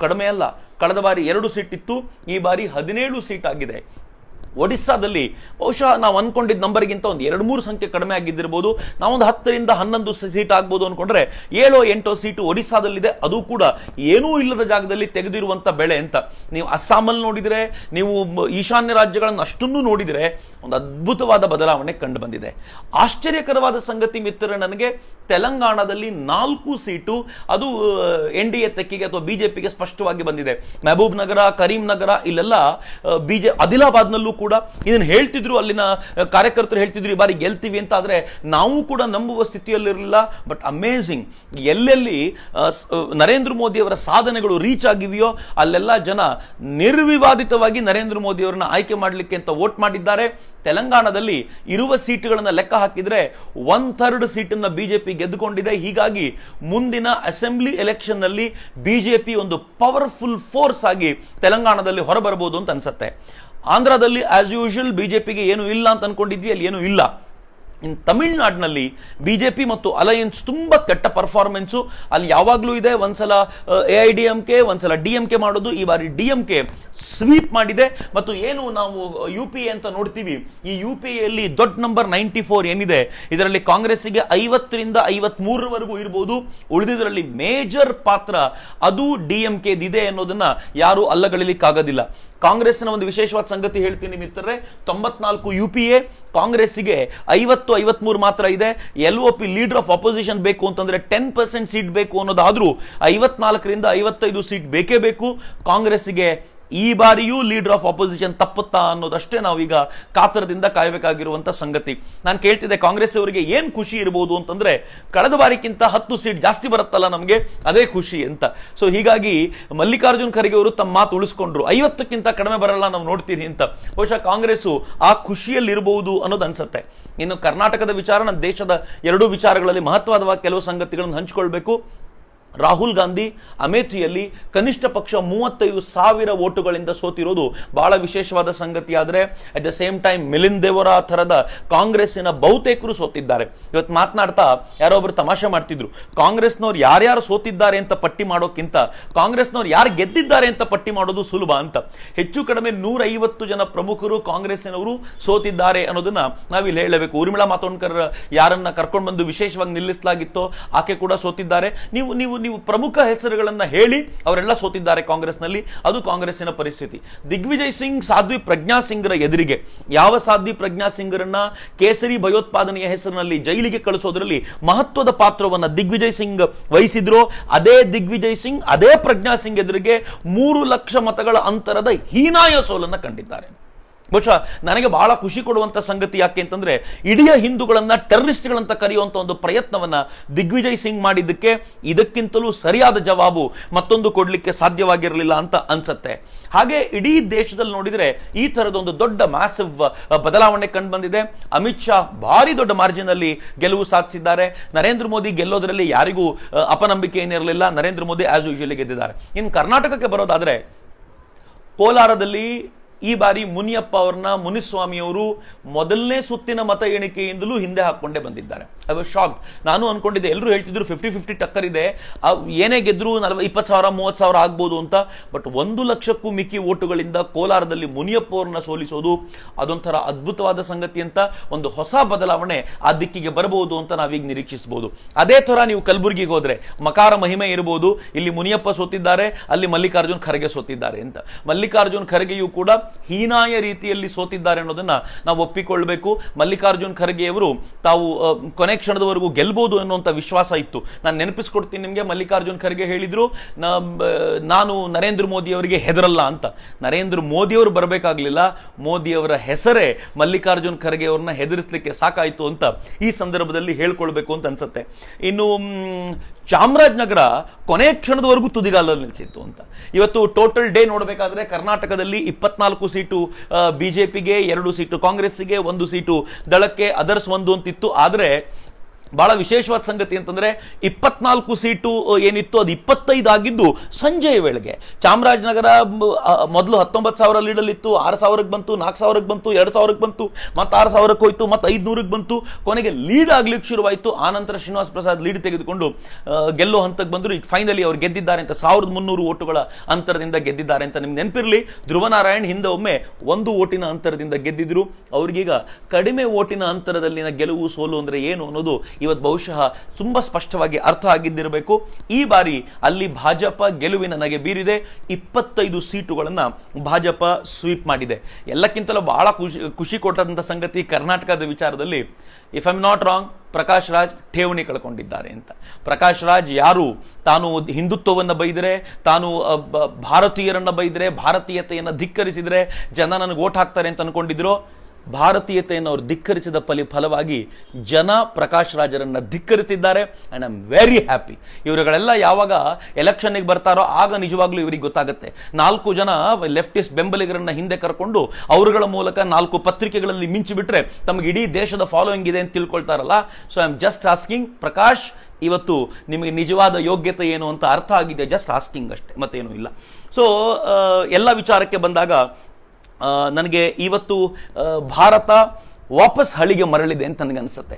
ಕಡಿಮೆ ಅಲ್ಲ. ಕಳೆದ ಬಾರಿ ಎರಡು ಸೀಟ್ ಇತ್ತು. ಈ ಬಾರಿ ಹದಿನೇಳು ಸೀಟ್ ಆಗಿದೆ. ಒಡಿಸ್ಸಾದಲ್ಲಿ ಬಹುಶಃ ನಾವು ಅನ್ಕೊಂಡಿದ್ದ ನಂಬರ್ಗಿಂತ ಒಂದು ಎರಡು ಮೂರು ಸಂಖ್ಯೆ ಕಡಿಮೆ ಆಗಿದ್ದಿರ್ಬೋದು. ನಾವೊಂದು ಹತ್ತರಿಂದ ಹನ್ನೊಂದು ಸೀಟ್ ಆಗ್ಬೋದು ಅಂದ್ಕೊಂಡ್ರೆ ಏಳೋ ಎಂಟೋ ಸೀಟು ಒಡಿಸ್ಸಾದಲ್ಲಿದೆ. ಅದು ಕೂಡ ಏನೂ ಇಲ್ಲದ ಜಾಗದಲ್ಲಿ ತೆಗೆದಿರುವಂಥ ಬೆಳೆ ಅಂತ. ನೀವು ಅಸ್ಸಾಮಲ್ಲಿ ನೋಡಿದ್ರೆ, ನೀವು ಈಶಾನ್ಯ ರಾಜ್ಯಗಳನ್ನು ಅಷ್ಟನ್ನು ನೋಡಿದ್ರೆ ಒಂದು ಅದ್ಭುತವಾದ ಬದಲಾವಣೆ ಕಂಡು ಬಂದಿದೆ. ಆಶ್ಚರ್ಯಕರವಾದ ಸಂಗತಿ ಮಿತ್ರ ನನಗೆ ತೆಲಂಗಾಣದಲ್ಲಿ ನಾಲ್ಕು ಸೀಟು, ಅದು ಎನ್ ಡಿ ಎ ತೆಕ್ಕಿಗೆ ಅಥವಾ ಬಿಜೆಪಿಗೆ ಸ್ಪಷ್ಟವಾಗಿ ಬಂದಿದೆ. ಮೆಹಬೂಬ್ ನಗರ, ಕರೀಂ ನಗರ, ಇಲ್ಲೆಲ್ಲ ಬಿಜೆ ಆದಿಲಾಬಾದ್ನಲ್ಲೂ ಕೂಡ ಇದನ್ನ ಹೇಳ್ತಿದ್ರು, ಅಲ್ಲಿನ ಕಾರ್ಯಕರ್ತರು ಹೇಳ್ತಿದ್ರು, ಈ ಬಾರಿ ಗೆಲ್ತೀವಿ ಅಂತ ಆದರೆ ನಾವು ಕೂಡ ನಂಬುವ ಸ್ಥಿತಿಯಲ್ಲಿರಲಿಲ್ಲ. ಬಟ್ ಅಮೇಝಿಂಗ್ ಎಲ್ಲೆಲ್ಲಿ ನರೇಂದ್ರ ಮೋದಿ ಅವರ ಸಾಧನೆಗಳು ರೀಚ್ ಆಗಿವೆಯೋ, ಅಲ್ಲೆಲ್ಲ ಜನ ನಿರ್ವಿವಾದಿತವಾಗಿ ನರೇಂದ್ರ ಮೋದಿ ಅವರನ್ನ ಆಯ್ಕೆ ಮಾಡಲಿಕ್ಕೆ ಅಂತ ವೋಟ್ ಮಾಡಿದ್ದಾರೆ. ತೆಲಂಗಾಣದಲ್ಲಿ ಇರುವ ಸೀಟುಗಳನ್ನು ಲೆಕ್ಕ ಹಾಕಿದ್ರೆ ಒನ್ ಥರ್ಡ್ ಸೀಟನ್ನ ಬಿಜೆಪಿ ಗೆದ್ದುಕೊಂಡಿದೆ. ಹೀಗಾಗಿ ಮುಂದಿನ ಅಸೆಂಬ್ಲಿ ಎಲೆಕ್ಷನ್ನಲ್ಲಿ ಬಿಜೆಪಿ ಒಂದು ಪವರ್ಫುಲ್ ಫೋರ್ಸ್ ಆಗಿ ತೆಲಂಗಾಣದಲ್ಲಿ ಹೊರಬರಬಹುದು ಅಂತ ಅನ್ಸುತ್ತೆ. ಆಂಧ್ರದಲ್ಲಿ ಆಸ್ ಯೂಶುವಲ್ ಪಿಗೆ ಏನು ಇಲ್ಲ ಅಂತ ಅನ್ಕೊಂಡಿದ್ವಿ, ಅಲ್ಲಿ ಏನು ಇಲ್ಲ. ಇನ್ ತಮಿಳ್ನಾಡಿನಲ್ಲಿ ಪಿ ಮತ್ತು ಅಲಯನ್ಸ್ ತುಂಬ ಕೆಟ್ಟ ಪರ್ಫಾರ್ಮೆನ್ಸು ಅಲ್ಲಿ ಯಾವಾಗಲೂ ಇದೆ, ಒಂದ್ಸಲ A I D M K ಒಂದ್ಸಲ ಡಿ ಎಂ ಕೆ ಮಾಡೋದು. ಈ ಬಾರಿ ಡಿ ಎಂ ಕೆ ಸ್ವೀಪ್ ಮಾಡಿದೆ. ಮತ್ತು ಏನು ನಾವು ಯು ಪಿ ಎ ಅಂತ ನೋಡ್ತೀವಿ, ಈ ಯು ಪಿ ಎಲ್ಲಿ ದೊಡ್ಡ ನಂಬರ್ ನೈಂಟಿ ಫೋರ್ ಏನಿದೆ, ಇದರಲ್ಲಿ ಕಾಂಗ್ರೆಸ್ಸಿಗೆ ಐವತ್ತರಿಂದ ಐವತ್ಮೂರರವರೆಗೂ ಇರ್ಬೋದು. ಉಳಿದಿದ್ರಲ್ಲಿ ಮೇಜರ್ ಪಾತ್ರ ಅದು ಡಿ ಎಂ ಕೆದಿದೆ ಅನ್ನೋದನ್ನ ಯಾರು ಅಲ್ಲಗಳಿಲಿಕ್ಕಾಗೋದಿಲ್ಲ ಕಾಂಗ್ರೆಸ್ನ ಒಂದು ವಿಶೇಷವಾದ ಸಂಗತಿ ಹೇಳ್ತೀನಿ ಮಿತ್ರರೇ. ತೊಂಬತ್ನಾಲ್ಕು ಯು ಪಿ ಎ ಕಾಂಗ್ರೆಸ್ಸಿಗೆ ಐವತ್ತು, ಐವತ್ಮೂರು ಮಾತ್ರ ಇದೆ. L O P leader of opposition ಬೇಕು ಅಂತಂದ್ರೆ ಟೆನ್ ಪರ್ಸೆಂಟ್ ಸೀಟ್ ಬೇಕು ಅನ್ನೋದಾದ್ರೂ ಐವತ್ನಾಲ್ಕರಿಂದ ಐವತ್ತೈದು ಸೀಟ್ ಬೇಕೇ ಬೇಕು. ಕಾಂಗ್ರೆಸ್ಸಿಗೆ ಈ ಬಾರಿಯೂ ಲೀಡರ್ ಆಫ್ ಅಪೋಸಿಷನ್ ತಪ್ಪುತ್ತಾ ಅನ್ನೋದಷ್ಟೇ ನಾವೀಗ ಕಾತರದಿಂದ ಕಾಯಬೇಕಾಗಿರುವಂಥ ಸಂಗತಿ. ನಾನು ಕೇಳ್ತಿದ್ದೆ ಕಾಂಗ್ರೆಸ್ ಅವರಿಗೆ ಏನು ಖುಷಿ ಇರಬಹುದು ಅಂತಂದ್ರೆ ಕಳೆದ ಬಾರಿಗಿಂತ ಹತ್ತು ಸೀಟ್ ಜಾಸ್ತಿ ಬರುತ್ತಲ್ಲ ನಮಗೆ, ಅದೇ ಖುಷಿ ಅಂತ. ಸೊ ಹೀಗಾಗಿ ಮಲ್ಲಿಕಾರ್ಜುನ್ ಖರ್ಗೆ ಅವರು ತಮ್ಮ ಮಾತು ಉಳಿಸ್ಕೊಂಡ್ರು. ಐವತ್ತಕ್ಕಿಂತ ಕಡಿಮೆ ಬರಲ್ಲ ನಾವು ನೋಡ್ತೀರಿ ಅಂತ. ಬಹುಶಃ ಕಾಂಗ್ರೆಸ್ ಆ ಖುಷಿಯಲ್ಲಿರಬಹುದು ಅನ್ನೋದು ಅನ್ಸುತ್ತೆ. ಇನ್ನು ಕರ್ನಾಟಕದ ವಿಚಾರ ನನ್ನ ದೇಶದ ಎರಡೂ ವಿಚಾರಗಳಲ್ಲಿ ಮಹತ್ವದ ಕೆಲವು ಸಂಗತಿಗಳನ್ನು ಹಂಚಿಕೊಳ್ಬೇಕು. ರಾಹುಲ್ ಗಾಂಧಿ ಅಮೇಥಿಯಲ್ಲಿ ಕನಿಷ್ಠ ಪಕ್ಷ ಮೂವತ್ತೈದು ಸಾವಿರ ಓಟುಗಳಿಂದ ಸೋತಿರೋದು ಬಹಳ ವಿಶೇಷವಾದ ಸಂಗತಿ ಆದರೆ at the same time Milind Deora ಥರದ ಕಾಂಗ್ರೆಸ್ಸಿನ ಬಹುತೇಕರು ಸೋತಿದ್ದಾರೆ. ಇವತ್ತು ಮಾತನಾಡ್ತಾ ಯಾರೋ ಒಬ್ರು ತಮಾಷೆ ಮಾಡ್ತಿದ್ರು, ಕಾಂಗ್ರೆಸ್ನವ್ರು ಯಾರ್ಯಾರು ಸೋತಿದ್ದಾರೆ ಅಂತ ಪಟ್ಟಿ ಮಾಡೋಕ್ಕಿಂತ ಕಾಂಗ್ರೆಸ್ನವ್ರು ಯಾರು ಗೆದ್ದಿದ್ದಾರೆ ಅಂತ ಪಟ್ಟಿ ಮಾಡೋದು ಸುಲಭ ಅಂತ. ಹೆಚ್ಚು ಕಡಿಮೆ ನೂರೈವತ್ತು ಜನ ಪ್ರಮುಖರು ಕಾಂಗ್ರೆಸ್ಸಿನವರು ಸೋತಿದ್ದಾರೆ ಅನ್ನೋದನ್ನ ನಾವಿಲ್ಲಿ ಹೇಳಬೇಕು ಊರ್ಮಿಳಾ ಮಾತೋಂಡ್ಕರ್ ಯಾರನ್ನ ಕರ್ಕೊಂಡು ಬಂದು ವಿಶೇಷವಾಗಿ ನಿಲ್ಲಿಸಲಾಗಿತ್ತೋ ಆಕೆ ಕೂಡ ಸೋತಿದ್ದಾರೆ. ನೀವು ನೀವು ನೀವು ಪ್ರಮುಖ ಹೆಸರುಗಳನ್ನ ಹೇಳಿ ಅವರೆಲ್ಲ ಸೋತಿದ್ದಾರೆ ಕಾಂಗ್ರೆಸ್ನಲ್ಲಿ. ಅದು ಕಾಂಗ್ರೆಸ್ಸಿನ ಪರಿಸ್ಥಿತಿ. ದಿಗ್ವಿಜಯ್ ಸಿಂಗ್ ಸಾಧ್ವಿ ಪ್ರಜ್ಞಾ ಸಿಂಗ್ರ ಎದುರಿಗೆ. ಯಾವ ಸಾಧ್ವಿ ಪ್ರಜ್ಞಾ ಸಿಂಗ್ರನ್ನ ಕೇಸರಿ ಭಯೋತ್ಪಾದನೆಯ ಹೆಸರಿನಲ್ಲಿ ಜೈಲಿಗೆ ಕಳಿಸೋದ್ರಲ್ಲಿ ಮಹತ್ವದ ಪಾತ್ರವನ್ನ ದಿಗ್ವಿಜಯ್ ಸಿಂಗ್ ವಹಿಸಿದ್ರು, ಅದೇ ದಿಗ್ವಿಜಯ್ ಸಿಂಗ್, ಅದೇ ಪ್ರಜ್ಞಾ ಸಿಂಗ್ ಎದುರಿಗೆ ಮೂರು ಲಕ್ಷ ಮತಗಳ ಅಂತರದ ಹೀನಾಯ ಸೋಲನ್ನ ಕಂಡಿದ್ದಾರೆ. ಬಹುಶಃ ನನಗೆ ಬಹಳ ಖುಷಿ ಕೊಡುವಂತ ಸಂಗತಿ ಯಾಕೆ ಅಂತಂದ್ರೆ ಇಡೀ ಹಿಂದೂಗಳನ್ನ ಟೆರರಿಸ್ಟ್ಗಳಂತ ಕರೆಯುವಂತ ಒಂದು ಪ್ರಯತ್ನವನ್ನ ದಿಗ್ವಿಜಯ್ ಸಿಂಗ್ ಮಾಡಿದ್ದಕ್ಕೆ ಇದಕ್ಕಿಂತಲೂ ಸರಿಯಾದ ಜವಾಬು ಮತ್ತೊಂದು ಕೊಡ್ಲಿಕ್ಕೆ ಸಾಧ್ಯವಾಗಿರಲಿಲ್ಲ ಅಂತ ಅನ್ಸತ್ತೆ. ಹಾಗೆ ಇಡೀ ದೇಶದಲ್ಲಿ ನೋಡಿದ್ರೆ ಈ ತರದ ಒಂದು ದೊಡ್ಡ ಮ್ಯಾಸಿವ್ ಬದಲಾವಣೆ ಕಂಡು ಬಂದಿದೆ. ಅಮಿತ್ ಶಾ ಭಾರಿ ದೊಡ್ಡ ಮಾರ್ಜಿನ್ ಅಲ್ಲಿ ಗೆಲುವು ಸಾಧಿಸಿದ್ದಾರೆ. ನರೇಂದ್ರ ಮೋದಿ ಗೆಲ್ಲೋದ್ರಲ್ಲಿ ಯಾರಿಗೂ ಅಪನಂಬಿಕೆ ಏನಿರಲಿಲ್ಲ ನರೇಂದ್ರ ಮೋದಿ ಆಸ್ ಯೂಶ್ವಲಿ ಗೆದ್ದಿದ್ದಾರೆ. ಇನ್ನು ಕರ್ನಾಟಕಕ್ಕೆ ಬರೋದಾದ್ರೆ ಕೋಲಾರದಲ್ಲಿ ಈ ಬಾರಿ ಮುನಿಯಪ್ಪ ಅವರನ್ನ ಮುನಿಸ್ವಾಮಿಯವರು ಮೊದಲನೇ ಸುತ್ತಿನ ಮತ ಎಣಿಕೆಯಿಂದಲೂ ಹಿಂದೆ ಹಾಕೊಂಡೇ ಬಂದಿದ್ದಾರೆ. ಐ ವಾಸ್ ಶಾಕ್ ನಾನು ಅನ್ಕೊಂಡಿದ್ದೆ ಎಲ್ಲರೂ ಹೇಳ್ತಿದ್ರು ಫಿಫ್ಟಿ ಫಿಫ್ಟಿ ಟಕ್ಕರ್ ಇದೆ. ಏನೇ ಗೆದ್ರು ನಲ್ವ, ಇಪ್ಪತ್ತು ಸಾವಿರ, ಮೂವತ್ತು ಸಾವಿರ ಆಗ್ಬೋದು ಅಂತ. ಬಟ್ ಒಂದು ಲಕ್ಷಕ್ಕೂ ಮಿಕ್ಕಿ ಓಟುಗಳಿಂದ ಕೋಲಾರದಲ್ಲಿ ಮುನಿಯಪ್ಪ ಅವ್ರನ್ನ ಸೋಲಿಸೋದು ಅದೊಂಥರ ಅದ್ಭುತವಾದ ಸಂಗತಿ ಅಂತ ಒಂದು ಹೊಸ ಬದಲಾವಣೆ ಆ ದಿಕ್ಕಿಗೆ ಬರಬಹುದು ಅಂತ ನಾವೀಗ ನಿರೀಕ್ಷಿಸಬಹುದು. ಅದೇ ತರ ನೀವು ಕಲಬುರಗಿಗೆ ಹೋದ್ರೆ ಮಕಾರ ಮಹಿಮೆ ಇರಬಹುದು ಇಲ್ಲಿ ಮುನಿಯಪ್ಪ ಸೋತಿದ್ದಾರೆ, ಅಲ್ಲಿ ಮಲ್ಲಿಕಾರ್ಜುನ್ ಖರ್ಗೆ ಸೋತಿದ್ದಾರೆ ಅಂತ. ಮಲ್ಲಿಕಾರ್ಜುನ್ ಖರ್ಗೆಯು ಕೂಡ ಹೀನಾಯ ರೀತಿಯಲ್ಲಿ ಸೋತಿದ್ದಾರೆ ಅನ್ನೋದನ್ನ ನಾವು ಒಪ್ಪಿಕೊಳ್ಬೇಕು. ಮಲ್ಲಿಕಾರ್ಜುನ್ ಖರ್ಗೆ ಅವರು ತಾವು ಕೊನೆ ಕ್ಷಣದವರೆಗೂ ಗೆಲ್ಬಹುದು ಅನ್ನುವಂಥ ವಿಶ್ವಾಸ ಇತ್ತು. ನಾನು ನೆನಪಿಸ್ಕೊಡ್ತೀನಿ ನಿಮಗೆ, ಮಲ್ಲಿಕಾರ್ಜುನ್ ಖರ್ಗೆ ಹೇಳಿದ್ರು ನಾನು ನರೇಂದ್ರ ಮೋದಿ ಅವರಿಗೆ ಹೆದರಲ್ಲ ಅಂತ. ನರೇಂದ್ರ ಮೋದಿ ಅವರು ಬರಬೇಕಾಗ್ಲಿಲ್ಲ. ಮೋದಿ ಅವರ ಹೆಸರೇ ಮಲ್ಲಿಕಾರ್ಜುನ್ ಖರ್ಗೆ ಅವ್ರನ್ನ ಹೆದರಿಸಲಿಕ್ಕೆ ಸಾಕಾಯಿತು ಅಂತ ಈ ಸಂದರ್ಭದಲ್ಲಿ ಹೇಳ್ಕೊಳ್ಬೇಕು ಅಂತ ಅನ್ಸುತ್ತೆ. ಇನ್ನು ಚಾಮರಾಜನಗರ ಕೊನೆ ಕ್ಷಣದವರೆಗೂ ತುದಿಗಾಲದಲ್ಲಿ ನಿಲ್ಲಿಸಿತ್ತು ಅಂತ. ಇವತ್ತು ಟೋಟಲ್ ಡೇ ನೋಡಬೇಕಾದ್ರೆ ಕರ್ನಾಟಕದಲ್ಲಿ ಇಪ್ಪತ್ನಾಲ್ಕು ಸೀಟು ಬಿಜೆಪಿಗೆ ಎರಡು ಸೀಟು ಕಾಂಗ್ರೆಸ್ಸಿಗೆ ಒಂದು ಸೀಟು ದಳಕ್ಕೆ ಅದರ್ಸ್ ಒಂದು ಅಂತಿತ್ತು. ಆದರೆ ಬಹಳ ವಿಶೇಷವಾದ ಸಂಗತಿ ಅಂತಂದ್ರೆ ಇಪ್ಪತ್ನಾಲ್ಕು ಸೀಟು ಏನಿತ್ತು, ಅದು ಇಪ್ಪತ್ತೈದು ಆಗಿದ್ದು ಸಂಜೆಯ ವೇಳೆಗೆ. ಚಾಮರಾಜನಗರ ಮೊದಲು ಹತ್ತೊಂಬತ್ತು ಸಾವಿರ ಲೀಡಲ್ಲಿತ್ತು, ಆರು ಸಾವಿರಕ್ಕೆ ಬಂತು, ನಾಲ್ಕು ಸಾವಿರಕ್ಕೆ ಬಂತು, ಎರಡು ಸಾವಿರಕ್ಕೆ ಬಂತು ಮತ್ತೆ ಆರು ಸಾವಿರಕ್ಕೆ ಹೋಯ್ತು, ಮತ್ತೆ ಐದುನೂರಕ್ಕೆ ಬಂತು. ಕೊನೆಗೆ ಲೀಡ್ ಆಗ್ಲಿಕ್ಕೆ ಶುರುವಾಯಿತು. ಆನಂತರ ಶ್ರೀನಿವಾಸ ಪ್ರಸಾದ್ ಲೀಡ್ ತೆಗೆದುಕೊಂಡು ಗೆಲ್ಲೋ ಹಂತಕ್ಕೆ ಬಂದರು. ಈಗ ಫೈನಲಿ ಅವ್ರು ಗೆದ್ದಿದ್ದಾರೆ ಅಂತ, ಸಾವಿರದ ಮುನ್ನೂರು ಓಟುಗಳ ಅಂತರದಿಂದ ಗೆದ್ದಿದ್ದಾರೆ ಅಂತ ನಿಮ್ಗೆ ನೆನಪಿರಲಿ. ಧ್ರುವನಾರಾಯಣ್ ಹಿಂದೆ ಒಮ್ಮೆ ಒಂದು ಓಟಿನ ಅಂತರದಿಂದ ಗೆದ್ದಿದ್ರು. ಅವ್ರಿಗೀಗ ಕಡಿಮೆ ಓಟಿನ ಅಂತರದಲ್ಲಿನ ಗೆಲುವು ಸೋಲು ಅಂದರೆ ಏನು ಅನ್ನೋದು ಇವತ್ತು ಬಹುಶಃ ತುಂಬ ಸ್ಪಷ್ಟವಾಗಿ ಅರ್ಥ ಆಗಿದ್ದಿರಬೇಕು. ಈ ಬಾರಿ ಅಲ್ಲಿ ಭಾಜಪ ಗೆಲುವಿನ ನನಗೆ ಬೀರಿದೆ. ಇಪ್ಪತ್ತೈದು ಸೀಟುಗಳನ್ನು ಭಾಜಪ ಸ್ವೀಪ್ ಮಾಡಿದೆ. ಎಲ್ಲಕ್ಕಿಂತಲೂ ಬಹಳ ಖುಷಿ ಖುಷಿ ಕೊಟ್ಟಂಥ ಸಂಗತಿ ಕರ್ನಾಟಕದ ವಿಚಾರದಲ್ಲಿ if I'm not wrong Prakash Raj ಠೇವಣಿ ಕಳ್ಕೊಂಡಿದ್ದಾರೆ ಅಂತ. ಪ್ರಕಾಶ್ ರಾಜ್ ಯಾರು? ತಾನು ಹಿಂದುತ್ವವನ್ನು ಬೈದರೆ, ತಾನು ಭಾರತೀಯರನ್ನು ಬೈದರೆ, ಭಾರತೀಯತೆಯನ್ನು ಧಿಕ್ಕರಿಸಿದರೆ ಜನ ನನಗೆ ಓಟ್ ಹಾಕ್ತಾರೆ ಅಂತ ಅನ್ಕೊಂಡಿದ್ರು? ಭಾರತೀಯತೆಯನ್ನು ಅವರು ಧಿಕ್ಕರಿಸಿದ ಫಲಿ, ಫಲವಾಗಿ ಜನ ಪ್ರಕಾಶ್ ರಾಜರನ್ನು ಧಿಕ್ಕರಿಸಿದ್ದಾರೆ. And I am very happy ಇವರುಗಳೆಲ್ಲ ಯಾವಾಗ ಎಲೆಕ್ಷನ್ಗೆ ಬರ್ತಾರೋ ಆಗ ನಿಜವಾಗ್ಲೂ ಇವರಿಗೆ ಗೊತ್ತಾಗುತ್ತೆ. ನಾಲ್ಕು ಜನ ಲೆಫ್ಟಿಸ್ಟ್ ಬೆಂಬಲಿಗರನ್ನ ಹಿಂದೆ ಕರ್ಕೊಂಡು ಅವರುಗಳ ಮೂಲಕ ನಾಲ್ಕು ಪತ್ರಿಕೆಗಳಲ್ಲಿ ಮಿಂಚಿಬಿಟ್ರೆ ತಮಗೆ ಇಡೀ ದೇಶದ ಫಾಲೋಯಿಂಗ್ ಇದೆ ಅಂತ ತಿಳ್ಕೊಳ್ತಾರಲ್ಲ. So I am just asking Prakash, ಇವತ್ತು ನಿಮಗೆ ನಿಜವಾದ ಯೋಗ್ಯತೆ ಏನು ಅಂತ ಅರ್ಥ ಆಗಿದೆ? ಜಸ್ಟ್ ಆಸ್ಕಿಂಗ್ ಅಷ್ಟೇ, ಮತ್ತೇನೂ ಇಲ್ಲ. ಸೊ ಎಲ್ಲ ವಿಚಾರಕ್ಕೆ ಬಂದಾಗ ನನಗೆ ಇವತ್ತು ಭಾರತ ವಾಪಸ್ ಹಳಿಗೆ ಮರಳಿದೆ ಅಂತ ನನಗನ್ಸುತ್ತೆ.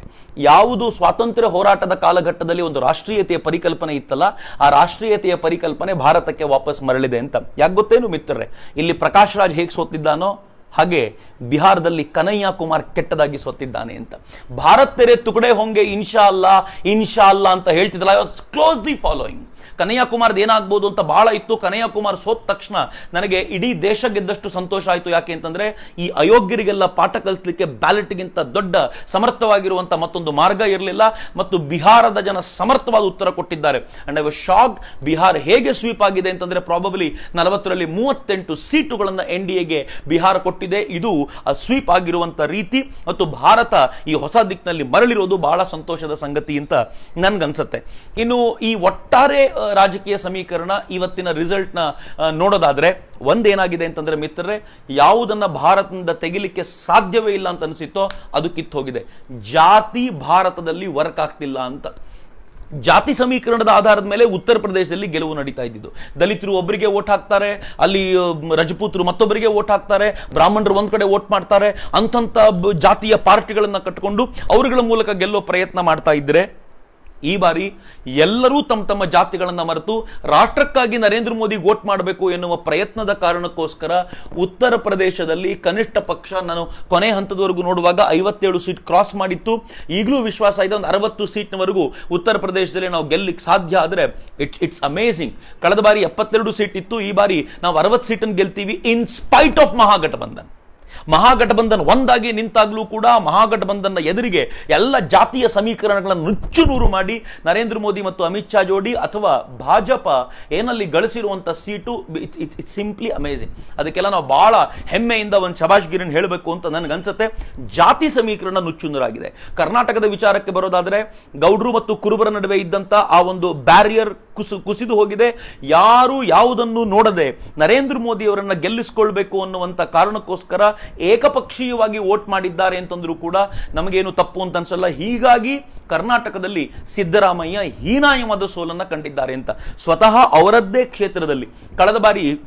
ಯಾವುದು ಸ್ವಾತಂತ್ರ್ಯ ಹೋರಾಟದ ಕಾಲಘಟ್ಟದಲ್ಲಿ ಒಂದು ರಾಷ್ಟ್ರೀಯತೆಯ ಪರಿಕಲ್ಪನೆ ಇತ್ತಲ್ಲ, ಆ ರಾಷ್ಟ್ರೀಯತೆಯ ಪರಿಕಲ್ಪನೆ ಭಾರತಕ್ಕೆ ವಾಪಸ್ ಮರಳಿದೆ ಅಂತ. ಯಾಕೆ ಗೊತ್ತೇನು ಮಿತ್ರರೇ? ಇಲ್ಲಿ ಪ್ರಕಾಶ್ ರಾಜ್ ಹೇಗೆ ಸೋತಿದ್ದಾನೋ, ಹಾಗೆ ಬಿಹಾರದಲ್ಲಿ ಕನಯ್ಯ ಕುಮಾರ್ ಕೆಟ್ಟದಾಗಿ ಸೋತಿದ್ದಾನೆ ಅಂತ. ಭಾರತ್ ತೆರೆ ತುಕಡೆ ಹೊಂಗೆ ಇನ್ಶಾ ಅಲ್ಲಾ ಇನ್ಶಾ ಅಲ್ಲಾ ಅಂತ ಹೇಳ್ತಿದ್ದಲ್ಲ I was closely following Kanhaiya ಕುಮಾರ್ದು ಏನಾಗ್ಬೋದು ಅಂತ ಬಹಳ ಇತ್ತು. ಕನಯ್ಯ ಕುಮಾರ್ ಸೋತ ತಕ್ಷಣ ನನಗೆ ಇಡೀ ದೇಶ ಗೆದ್ದಷ್ಟು ಸಂತೋಷ ಆಯಿತು. ಯಾಕೆ ಅಂತಂದ್ರೆ ಈ ಅಯೋಗ್ಯರಿಗೆಲ್ಲ ಪಾಠ ಕಲಿಸಲಿಕ್ಕೆ ಬ್ಯಾಲೆಟ್ಗಿಂತ ದೊಡ್ಡ ಸಮರ್ಥವಾಗಿರುವಂತ ಮತ್ತೊಂದು ಮಾರ್ಗ ಇರಲಿಲ್ಲ ಮತ್ತು ಬಿಹಾರದ ಜನ ಸಮರ್ಥವಾದ ಉತ್ತರ ಕೊಟ್ಟಿದ್ದಾರೆ. And I was shock Bihar ಹೇಗೆ ಸ್ವೀಪ್ ಆಗಿದೆ ಅಂತಂದ್ರೆ ಪ್ರಾಬಬ್ಲಿ ನಲವತ್ತರಲ್ಲಿ ಮೂವತ್ತೆಂಟು ಸೀಟುಗಳನ್ನು ಎನ್ ಡಿ ಎಗೆ ಬಿಹಾರ ಕೊಟ್ಟಿದೆ. ಇದು ಸ್ವೀಪ್ ಆಗಿರುವಂತ ರೀತಿ ಮತ್ತು ಭಾರತ ಈ ಹೊಸ ದಿಕ್ಕಿನಲ್ಲಿ ಮರಳಿರೋದು ಬಹಳ ಸಂತೋಷದ ಸಂಗತಿ ಅಂತ ನನ್ಗನ್ಸುತ್ತೆ. ಇನ್ನು ಈ ಒಟ್ಟಾರೆ ರಾಜಕೀಯ ಸಮೀಕರಣ ಇವತ್ತಿನ ರಿಸಲ್ಟ್ನ ನೋಡೋದಾದ್ರೆ ಒಂದೇನಾಗಿದೆ ಅಂತಂದ್ರೆ ಮಿತ್ರರೇ, ಯಾವುದನ್ನ ಭಾರತದಿಂದ ತೆಗಿಲಿಕ್ಕೆ ಸಾಧ್ಯವೇ ಇಲ್ಲ ಅಂತ ಅನಿಸಿತ್ತೋ ಅದು ಕಿತ್ತೋಗಿದೆ. ಜಾತಿ ಭಾರತದಲ್ಲಿ ವರ್ಕ್ ಆಗ್ತಿಲ್ಲ ಅಂತ. ಜಾತಿ ಸಮೀಕರಣದ ಆಧಾರದ ಮೇಲೆ ಉತ್ತರ ಪ್ರದೇಶದಲ್ಲಿ ಗೆಲುವು ನಡೀತಾ ಇದ್ದಿದ್ದು. ದಲಿತರು ಒಬ್ಬರಿಗೆ ಓಟ್ ಹಾಕ್ತಾರೆ, ಅಲ್ಲಿ ರಜಪೂತರು ಮತ್ತೊಬ್ಬರಿಗೆ ಓಟ್ ಹಾಕ್ತಾರೆ, ಬ್ರಾಹ್ಮಣರು ಒಂದ್ ಕಡೆ ಓಟ್ ಮಾಡ್ತಾರೆ ಅಂತಂತ ಜಾತಿಯ ಪಾರ್ಟಿಗಳನ್ನ ಕಟ್ಕೊಂಡು ಅವರುಗಳ ಮೂಲಕ ಗೆಲ್ಲೋ ಪ್ರಯತ್ನ ಮಾಡ್ತಾ ಇದ್ರೆ ಈ ಬಾರಿ ಎಲ್ಲರೂ ತಮ್ಮ ತಮ್ಮ ಜಾತಿಗಳನ್ನ ಮರೆತು ರಾಷ್ಟ್ರಕ್ಕಾಗಿ ನರೇಂದ್ರ ಮೋದಿ ವೋಟ್ ಮಾಡಬೇಕು ಎನ್ನುವ ಪ್ರಯತ್ನದ ಕಾರಣಕ್ಕೋಸ್ಕರ ಉತ್ತರ ಪ್ರದೇಶದಲ್ಲಿ ಕನಿಷ್ಠ ಪಕ್ಷ ನಾನು ಕೊನೆ ಹಂತದವರೆಗೂ ನೋಡುವಾಗ ಐವತ್ತೇಳು ಸೀಟ್ ಕ್ರಾಸ್ ಮಾಡಿತ್ತು. ಈಗಲೂ ವಿಶ್ವಾಸ ಇದೆ ಒಂದು ಅರವತ್ತು ಸೀಟ್ನವರೆಗೂ ಉತ್ತರ ಪ್ರದೇಶದಲ್ಲಿ ನಾವು ಗೆಲ್ಲಕ್ಕೆ ಸಾಧ್ಯ ಆದರೆ ಇಟ್ಸ್ ಇಟ್ಸ್ ಅಮೇಸಿಂಗ್ ಕಳೆದ ಬಾರಿ ಎಪ್ಪತ್ತೆರಡು ಸೀಟ್ ಇತ್ತು. ಈ ಬಾರಿ ನಾವು ಅರವತ್ತು ಸೀಟನ್ನು ಗೆಲ್ತೀವಿ in spite of Mahagathbandhan. Mahagathbandhan ಒಂದಾಗಿ ನಿಂತಾಗಲೂ ಕೂಡ ಮಹಾಗಠಬಂಧನ್ನ ಎದುರಿಗೆ ಎಲ್ಲ ಜಾತಿಯ ಸಮೀಕರಣಗಳನ್ನು ನುಚ್ಚು ನೂರು ಮಾಡಿ ನರೇಂದ್ರ ಮೋದಿ ಮತ್ತು ಅಮಿತ್ ಶಾ ಜೋಡಿ ಅಥವಾ ಭಾಜಪ ಏನಲ್ಲಿ ಗಳಿಸಿರುವಂಥ ಸೀಟು ಇಟ್ಸ್ ಸಿಂಪ್ಲಿ ಅಮೇಝಿಂಗ್ ಅದಕ್ಕೆಲ್ಲ ನಾವು ಬಹಳ ಹೆಮ್ಮೆಯಿಂದ ಒಂದು ಶಬಾಷ್ಗಿರಿನ ಹೇಳಬೇಕು ಅಂತ ನನಗನ್ಸುತ್ತೆ. ಜಾತಿ ಸಮೀಕರಣ ನುಚ್ಚುನೂರಾಗಿದೆ ಕರ್ನಾಟಕದ ವಿಚಾರಕ್ಕೆ ಬರೋದಾದರೆ ಗೌಡ್ರು ಮತ್ತು ಕುರುಬರ ನಡುವೆ ಇದ್ದಂತ ಆ ಒಂದು ಬ್ಯಾರಿಯರ್ ಕುಸು ಕುಸಿದು ಹೋಗಿದೆ. ಯಾರು ಯಾವುದನ್ನು ನೋಡದೆ ನರೇಂದ್ರ ಮೋದಿ ಅವರನ್ನು ಗೆಲ್ಲಿಸಿಕೊಳ್ಬೇಕು ಅನ್ನುವಂತ ಕಾರಣಕ್ಕೋಸ್ಕರ ಏಕಪಕ್ಷೀಯವಾಗಿ ವೋಟ್ ಮಾಡಿದ್ದಾರೆ ಅಂತಂದ್ರೂ ಕೂಡ ನಮಗೇನು ತಪ್ಪು ಅಂತ ಅನ್ಸಲ್ಲ. ಹೀಗಾಗಿ ಕರ್ನಾಟಕದಲ್ಲಿ ಸಿದ್ದರಾಮಯ್ಯ ಹೀನಾಯವಾದ ಸೋಲನ್ನ ಕಂಡಿದ್ದಾರೆ ಅಂತ. ಸ್ವತಃ ಅವರದ್ದೇ ಕ್ಷೇತ್ರದಲ್ಲಿ. ಕಳೆದ ಬಾರಿ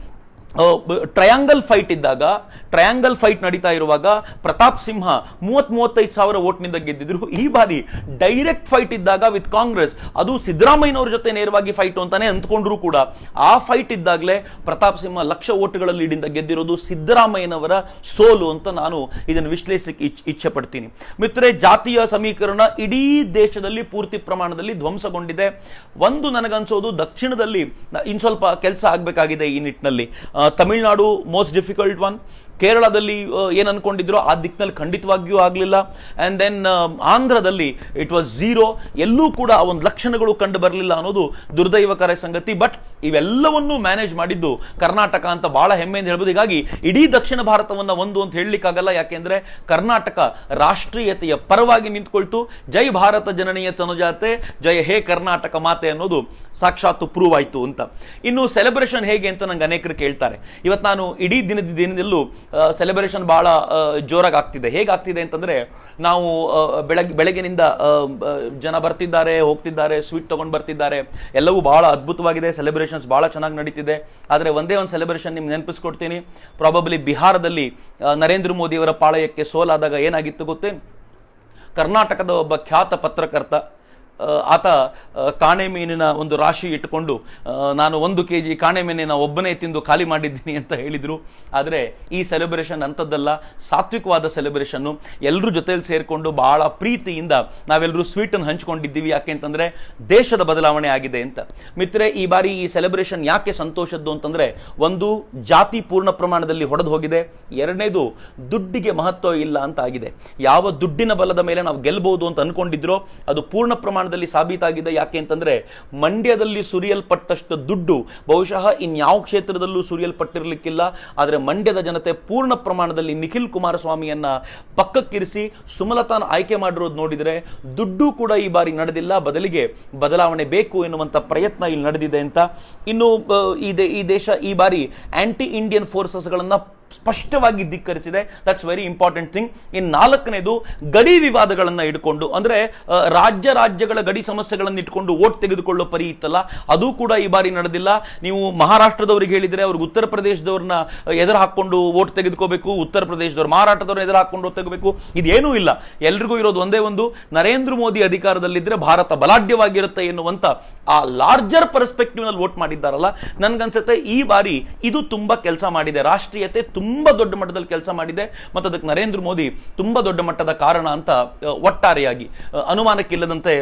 ಟ್ರಯಾಂಗಲ್ ಫೈಟ್ ಇದ್ದಾಗ ಟ್ರಯಾಂಗಲ್ ಫೈಟ್ ನಡೀತಾ ಇರುವಾಗ ಪ್ರತಾಪ್ ಸಿಂಹ ಮೂವತ್ ಮೂವತ್ತೈದು ಸಾವಿರ ಓಟ್ನಿಂದ ಗೆದ್ದಿದ್ರು. ಈ ಬಾರಿ ಡೈರೆಕ್ಟ್ ಫೈಟ್ ಇದ್ದಾಗ ವಿತ್ ಕಾಂಗ್ರೆಸ್, ಅದು ಸಿದ್ದರಾಮಯ್ಯನವ್ರ ಜೊತೆ ನೇರವಾಗಿ ಫೈಟ್ ಅಂತಾನೆ ಅಂದ್ಕೊಂಡ್ರು ಕೂಡ. ಆ ಫೈಟ್ ಇದ್ದಾಗಲೇ ಪ್ರತಾಪ್ ಸಿಂಹ ಲಕ್ಷ ಓಟ್ಗಳ ಲೀಡಿಂದ ಗೆದ್ದಿರೋದು ಸಿದ್ದರಾಮಯ್ಯನವರ ಸೋಲು ಅಂತ ನಾನು ಇದನ್ನು ವಿಶ್ಲೇಷಿಸಕ್ಕೆ ಇಚ್- ಇಚ್ಛೆ ಪಡ್ತೀನಿ ಮಿತ್ರರೆ, ಜಾತಿಯ ಸಮೀಕರಣ ಇಡೀ ದೇಶದಲ್ಲಿ ಪೂರ್ತಿ ಪ್ರಮಾಣದಲ್ಲಿ ಧ್ವಂಸಗೊಂಡಿದೆ. ಒಂದು ನನಗನ್ಸೋದು ದಕ್ಷಿಣದಲ್ಲಿ, ಇನ್ ಸ್ವಲ್ಪ ಕೆಲಸ ಆಗಬೇಕಾಗಿದೆ ಈ ನಿಟ್ಟಿನಲ್ಲಿ. ಆ, ತಮಿಳ್ನಾಡು ಮೋಸ್ಟ್ ಡಿಫಿಕಲ್ಟ್ ಒನ್ ಕೇರಳದಲ್ಲಿ ಏನು ಅನ್ಕೊಂಡಿದ್ರು ಆ ದಿಕ್ಕಿನಲ್ಲಿ ಖಂಡಿತವಾಗಿಯೂ ಆಗಲಿಲ್ಲ. ಆ್ಯಂಡ್ ದೆನ್ ಆಂಧ್ರದಲ್ಲಿ ಇಟ್ ವಾಸ್ ಝೀರೋ ಎಲ್ಲೂ ಕೂಡ ಆ ಒಂದು ಲಕ್ಷಣಗಳು ಕಂಡು ಬರಲಿಲ್ಲ ಅನ್ನೋದು ದುರ್ದೈವಕರ ಸಂಗತಿ. ಬಟ್ ಇವೆಲ್ಲವನ್ನೂ ಮ್ಯಾನೇಜ್ ಮಾಡಿದ್ದು ಕರ್ನಾಟಕ ಅಂತ ಬಹಳ ಹೆಮ್ಮೆಯಿಂದ ಹೇಳ್ಬೋದು. ಹೀಗಾಗಿ ಇಡೀ ದಕ್ಷಿಣ ಭಾರತವನ್ನ ಒಂದು ಅಂತ ಹೇಳಲಿಕ್ಕಾಗಲ್ಲ. ಯಾಕೆಂದ್ರೆ ಕರ್ನಾಟಕ ರಾಷ್ಟ್ರೀಯತೆಯ ಪರವಾಗಿ ನಿಂತ್ಕೊಳ್ತು. ಜೈ ಭಾರತ ಜನನೀಯ ತನುಜಾತೆ ಜಯ ಹೇ ಕರ್ನಾಟಕ ಮಾತೆ ಅನ್ನೋದು ಸಾಕ್ಷಾತ್ ಪ್ರೂವ್ ಆಯ್ತು ಅಂತ. ಇನ್ನು ಸೆಲೆಬ್ರೇಷನ್ ಹೇಗೆ ಅಂತ ನಂಗೆ ಅನೇಕರು ಕೇಳ್ತಾರೆ. ಇವತ್ತು ನಾನು ಇಡೀ ದಿನದ ದಿನದಲ್ಲೂ ಸೆಲೆಬ್ರೇಷನ್ ಬಹಳ ಜೋರಾಗಿ ಆಗ್ತಿದೆ ಹೇಗಾಗ್ತಿದೆ ಅಂತಂದ್ರೆ, ನಾವು ಬೆಳಗ್ಗೆ ಬೆಳಗಿನಿಂದ ಜನ ಬರ್ತಿದ್ದಾರೆ, ಹೋಗ್ತಿದ್ದಾರೆ ಸ್ವೀಟ್ ತಗೊಂಡು ಬರ್ತಿದ್ದಾರೆ. ಎಲ್ಲವೂ ಬಹಳ ಅದ್ಭುತವಾಗಿದೆ. ಸೆಲೆಬ್ರೇಷನ್ಸ್ ಬಹಳ ಚೆನ್ನಾಗಿ ನಡೀತಿದೆ. ಆದರೆ ಒಂದೇ ಒಂದು ಸೆಲೆಬ್ರೇಷನ್ ನಿಮ್ಗೆ ನೆನಪಿಸ್ಕೊಡ್ತೀನಿ. ಪ್ರಾಬಬ್ಲಿ ಬಿಹಾರದಲ್ಲಿ ನರೇಂದ್ರ ಮೋದಿಯವರ ಪಾಳಯಕ್ಕೆ ಸೋಲಾದಾಗ ಏನಾಗಿತ್ತು ಗೊತ್ತೇ? ಕರ್ನಾಟಕದ ಒಬ್ಬ ಖ್ಯಾತ ಪತ್ರಕರ್ತ ಆತ ಕಾಣೆ ಮೀನಿನ ಒಂದು ರಾಶಿ ಇಟ್ಟುಕೊಂಡು ನಾನು ಒಂದು ಕೆ ಜಿ ಕಾಣೆ ಮೀನಿನ ಒಬ್ಬನೇ ತಿಂದು ಖಾಲಿ ಮಾಡಿದ್ದೀನಿ ಅಂತ ಹೇಳಿದರು. ಆದರೆ ಈ ಸೆಲೆಬ್ರೇಷನ್ ಅಂಥದ್ದಲ್ಲ, ಸಾತ್ವಿಕವಾದ ಸೆಲೆಬ್ರೇಷನ್ನು ಎಲ್ಲರೂ ಜೊತೆಯಲ್ಲಿ ಸೇರಿಕೊಂಡು ಬಹಳ ಪ್ರೀತಿಯಿಂದ ನಾವೆಲ್ಲರೂ ಸ್ವೀಟನ್ನು ಹಂಚ್ಕೊಂಡಿದ್ದೀವಿ. ಯಾಕೆ ಅಂತಂದ್ರೆ ದೇಶದ ಬದಲಾವಣೆ ಆಗಿದೆ ಅಂತ. ಮಿತ್ರೆ ಈ ಬಾರಿ ಈ ಸೆಲೆಬ್ರೇಷನ್ ಯಾಕೆ ಸಂತೋಷದ್ದು ಅಂತಂದರೆ ಒಂದು ಜಾತಿ ಪೂರ್ಣ ಪ್ರಮಾಣದಲ್ಲಿ ಹೊಡೆದು ಹೋಗಿದೆ. ಎರಡನೇದು, ದುಡ್ಡಿಗೆ ಮಹತ್ವ ಇಲ್ಲ ಅಂತ ಆಗಿದೆ. ಯಾವ ದುಡ್ಡಿನ ಬಲದ ಮೇಲೆ ನಾವು ಗೆಲ್ಲಬಹುದು ಅಂತ ಅಂದ್ಕೊಂಡಿದ್ರೋ ಅದು ಪೂರ್ಣ ಪ್ರಮಾಣದಲ್ಲಿ ಸಾಬೀತಾಗಿದೆ ಯಾಕೆ ಅಂತಂದ್ರೆ ಮಂಡ್ಯದಲ್ಲಿ ಸುರಿಯಲ್ಪಟ್ಟಷ್ಟು ದುಡ್ಡು ಬಹುಶಃ ಇನ್ಯಾವ ಕ್ಷೇತ್ರದಲ್ಲೂ ಸುರಿಯಲ್ಪಟ್ಟಿರಲಿಕ್ಕಿಲ್ಲ. ಆದರೆ ಮಂಡ್ಯದ ಜನತೆ ಪೂರ್ಣ ಪ್ರಮಾಣದಲ್ಲಿ ನಿಖಿಲ್ ಕುಮಾರಸ್ವಾಮಿಯನ್ನ ಪಕ್ಕಕ್ಕಿರಿಸಿ ಸುಮಲತಾನ ಆಯ್ಕೆ ಮಾಡಿರೋದು ನೋಡಿದ್ರೆ ದುಡ್ಡು ಕೂಡ ಈ ಬಾರಿ ನಡೆದಿಲ್ಲ. ಬದಲಿಗೆ ಬದಲಾವಣೆ ಬೇಕು ಎನ್ನುವಂಥ ಪ್ರಯತ್ನ ಇಲ್ಲಿ ನಡೆದಿದೆ ಅಂತ. ಇನ್ನು ಈ ದೇಶ ಈ ಬಾರಿ ಆಂಟಿ ಇಂಡಿಯನ್ ಫೋರ್ಸಸ್ಗಳನ್ನ ಸ್ಪಷ್ಟವಾಗಿ ಧಿಕ್ಕರಿಸಿದೆ. That's very important thing in ನಾಲ್ಕನೇದು, ಗಡಿ ವಿವಾದಗಳನ್ನು ಇಟ್ಕೊಂಡು ಅಂದ್ರೆ ರಾಜ್ಯ ರಾಜ್ಯಗಳ ಗಡಿ ಸಮಸ್ಯೆಗಳನ್ನು ಇಟ್ಕೊಂಡು ಓಟ್ ತೆಗೆದುಕೊಳ್ಳೋ ಪರಿ ಇತ್ತಲ್ಲ, ಅದು ಕೂಡ ಈ ಬಾರಿ ನಡೆದಿಲ್ಲ. ನೀವು ಮಹಾರಾಷ್ಟ್ರದವ್ರಿಗೆ ಹೇಳಿದ್ರೆ ಅವ್ರಿಗೆ ಉತ್ತರ ಪ್ರದೇಶದವ್ರನ್ನ ಎದುರು ಹಾಕ್ಕೊಂಡು ಓಟ್ ತೆಗೆದುಕೋಬೇಕು, ಉತ್ತರ ಪ್ರದೇಶದವ್ರು ಮಹಾರಾಷ್ಟ್ರದವ್ರನ್ನ ಎದುರು ಹಾಕ್ಕೊಂಡು ಓಟ್ ತೆಗಬೇಕು, ಇದೇನೂ ಇಲ್ಲ. ಎಲ್ರಿಗೂ ಇರೋದು ಒಂದೇ ಒಂದು, ನರೇಂದ್ರ ಮೋದಿ ಅಧಿಕಾರದಲ್ಲಿದ್ರೆ ಭಾರತ ಬಲಾಢ್ಯವಾಗಿರುತ್ತೆ ಎನ್ನುವಂಥ ಆ ಲಾರ್ಜರ್ ಪರ್ಸ್ಪೆಕ್ಟಿವ್ನಲ್ಲಿ ವೋಟ್ ಮಾಡಿದ್ದಾರಲ್ಲ, ನನಗನ್ಸುತ್ತೆ ಈ ಬಾರಿ ಇದು ತುಂಬಾ ಕೆಲಸ ಮಾಡಿದೆ. ರಾಷ್ಟ್ರೀಯತೆ ತುಂಬಾ ದೊಡ್ಡ ಮಟ್ಟದಲ್ಲಿ ಕೆಲಸ ಮಾಡಿದೆ. ಮತ್ತು ಅದಕ್ಕೆ ನರೇಂದ್ರ ಮೋದಿ ತುಂಬ ದೊಡ್ಡ ಮಟ್ಟದ ಕಾರಣ ಅಂತ ಒಟ್ಟಾರೆಯಾಗಿ ಅನುಮಾನಕ್ಕಿಲ್ಲದಂತೆ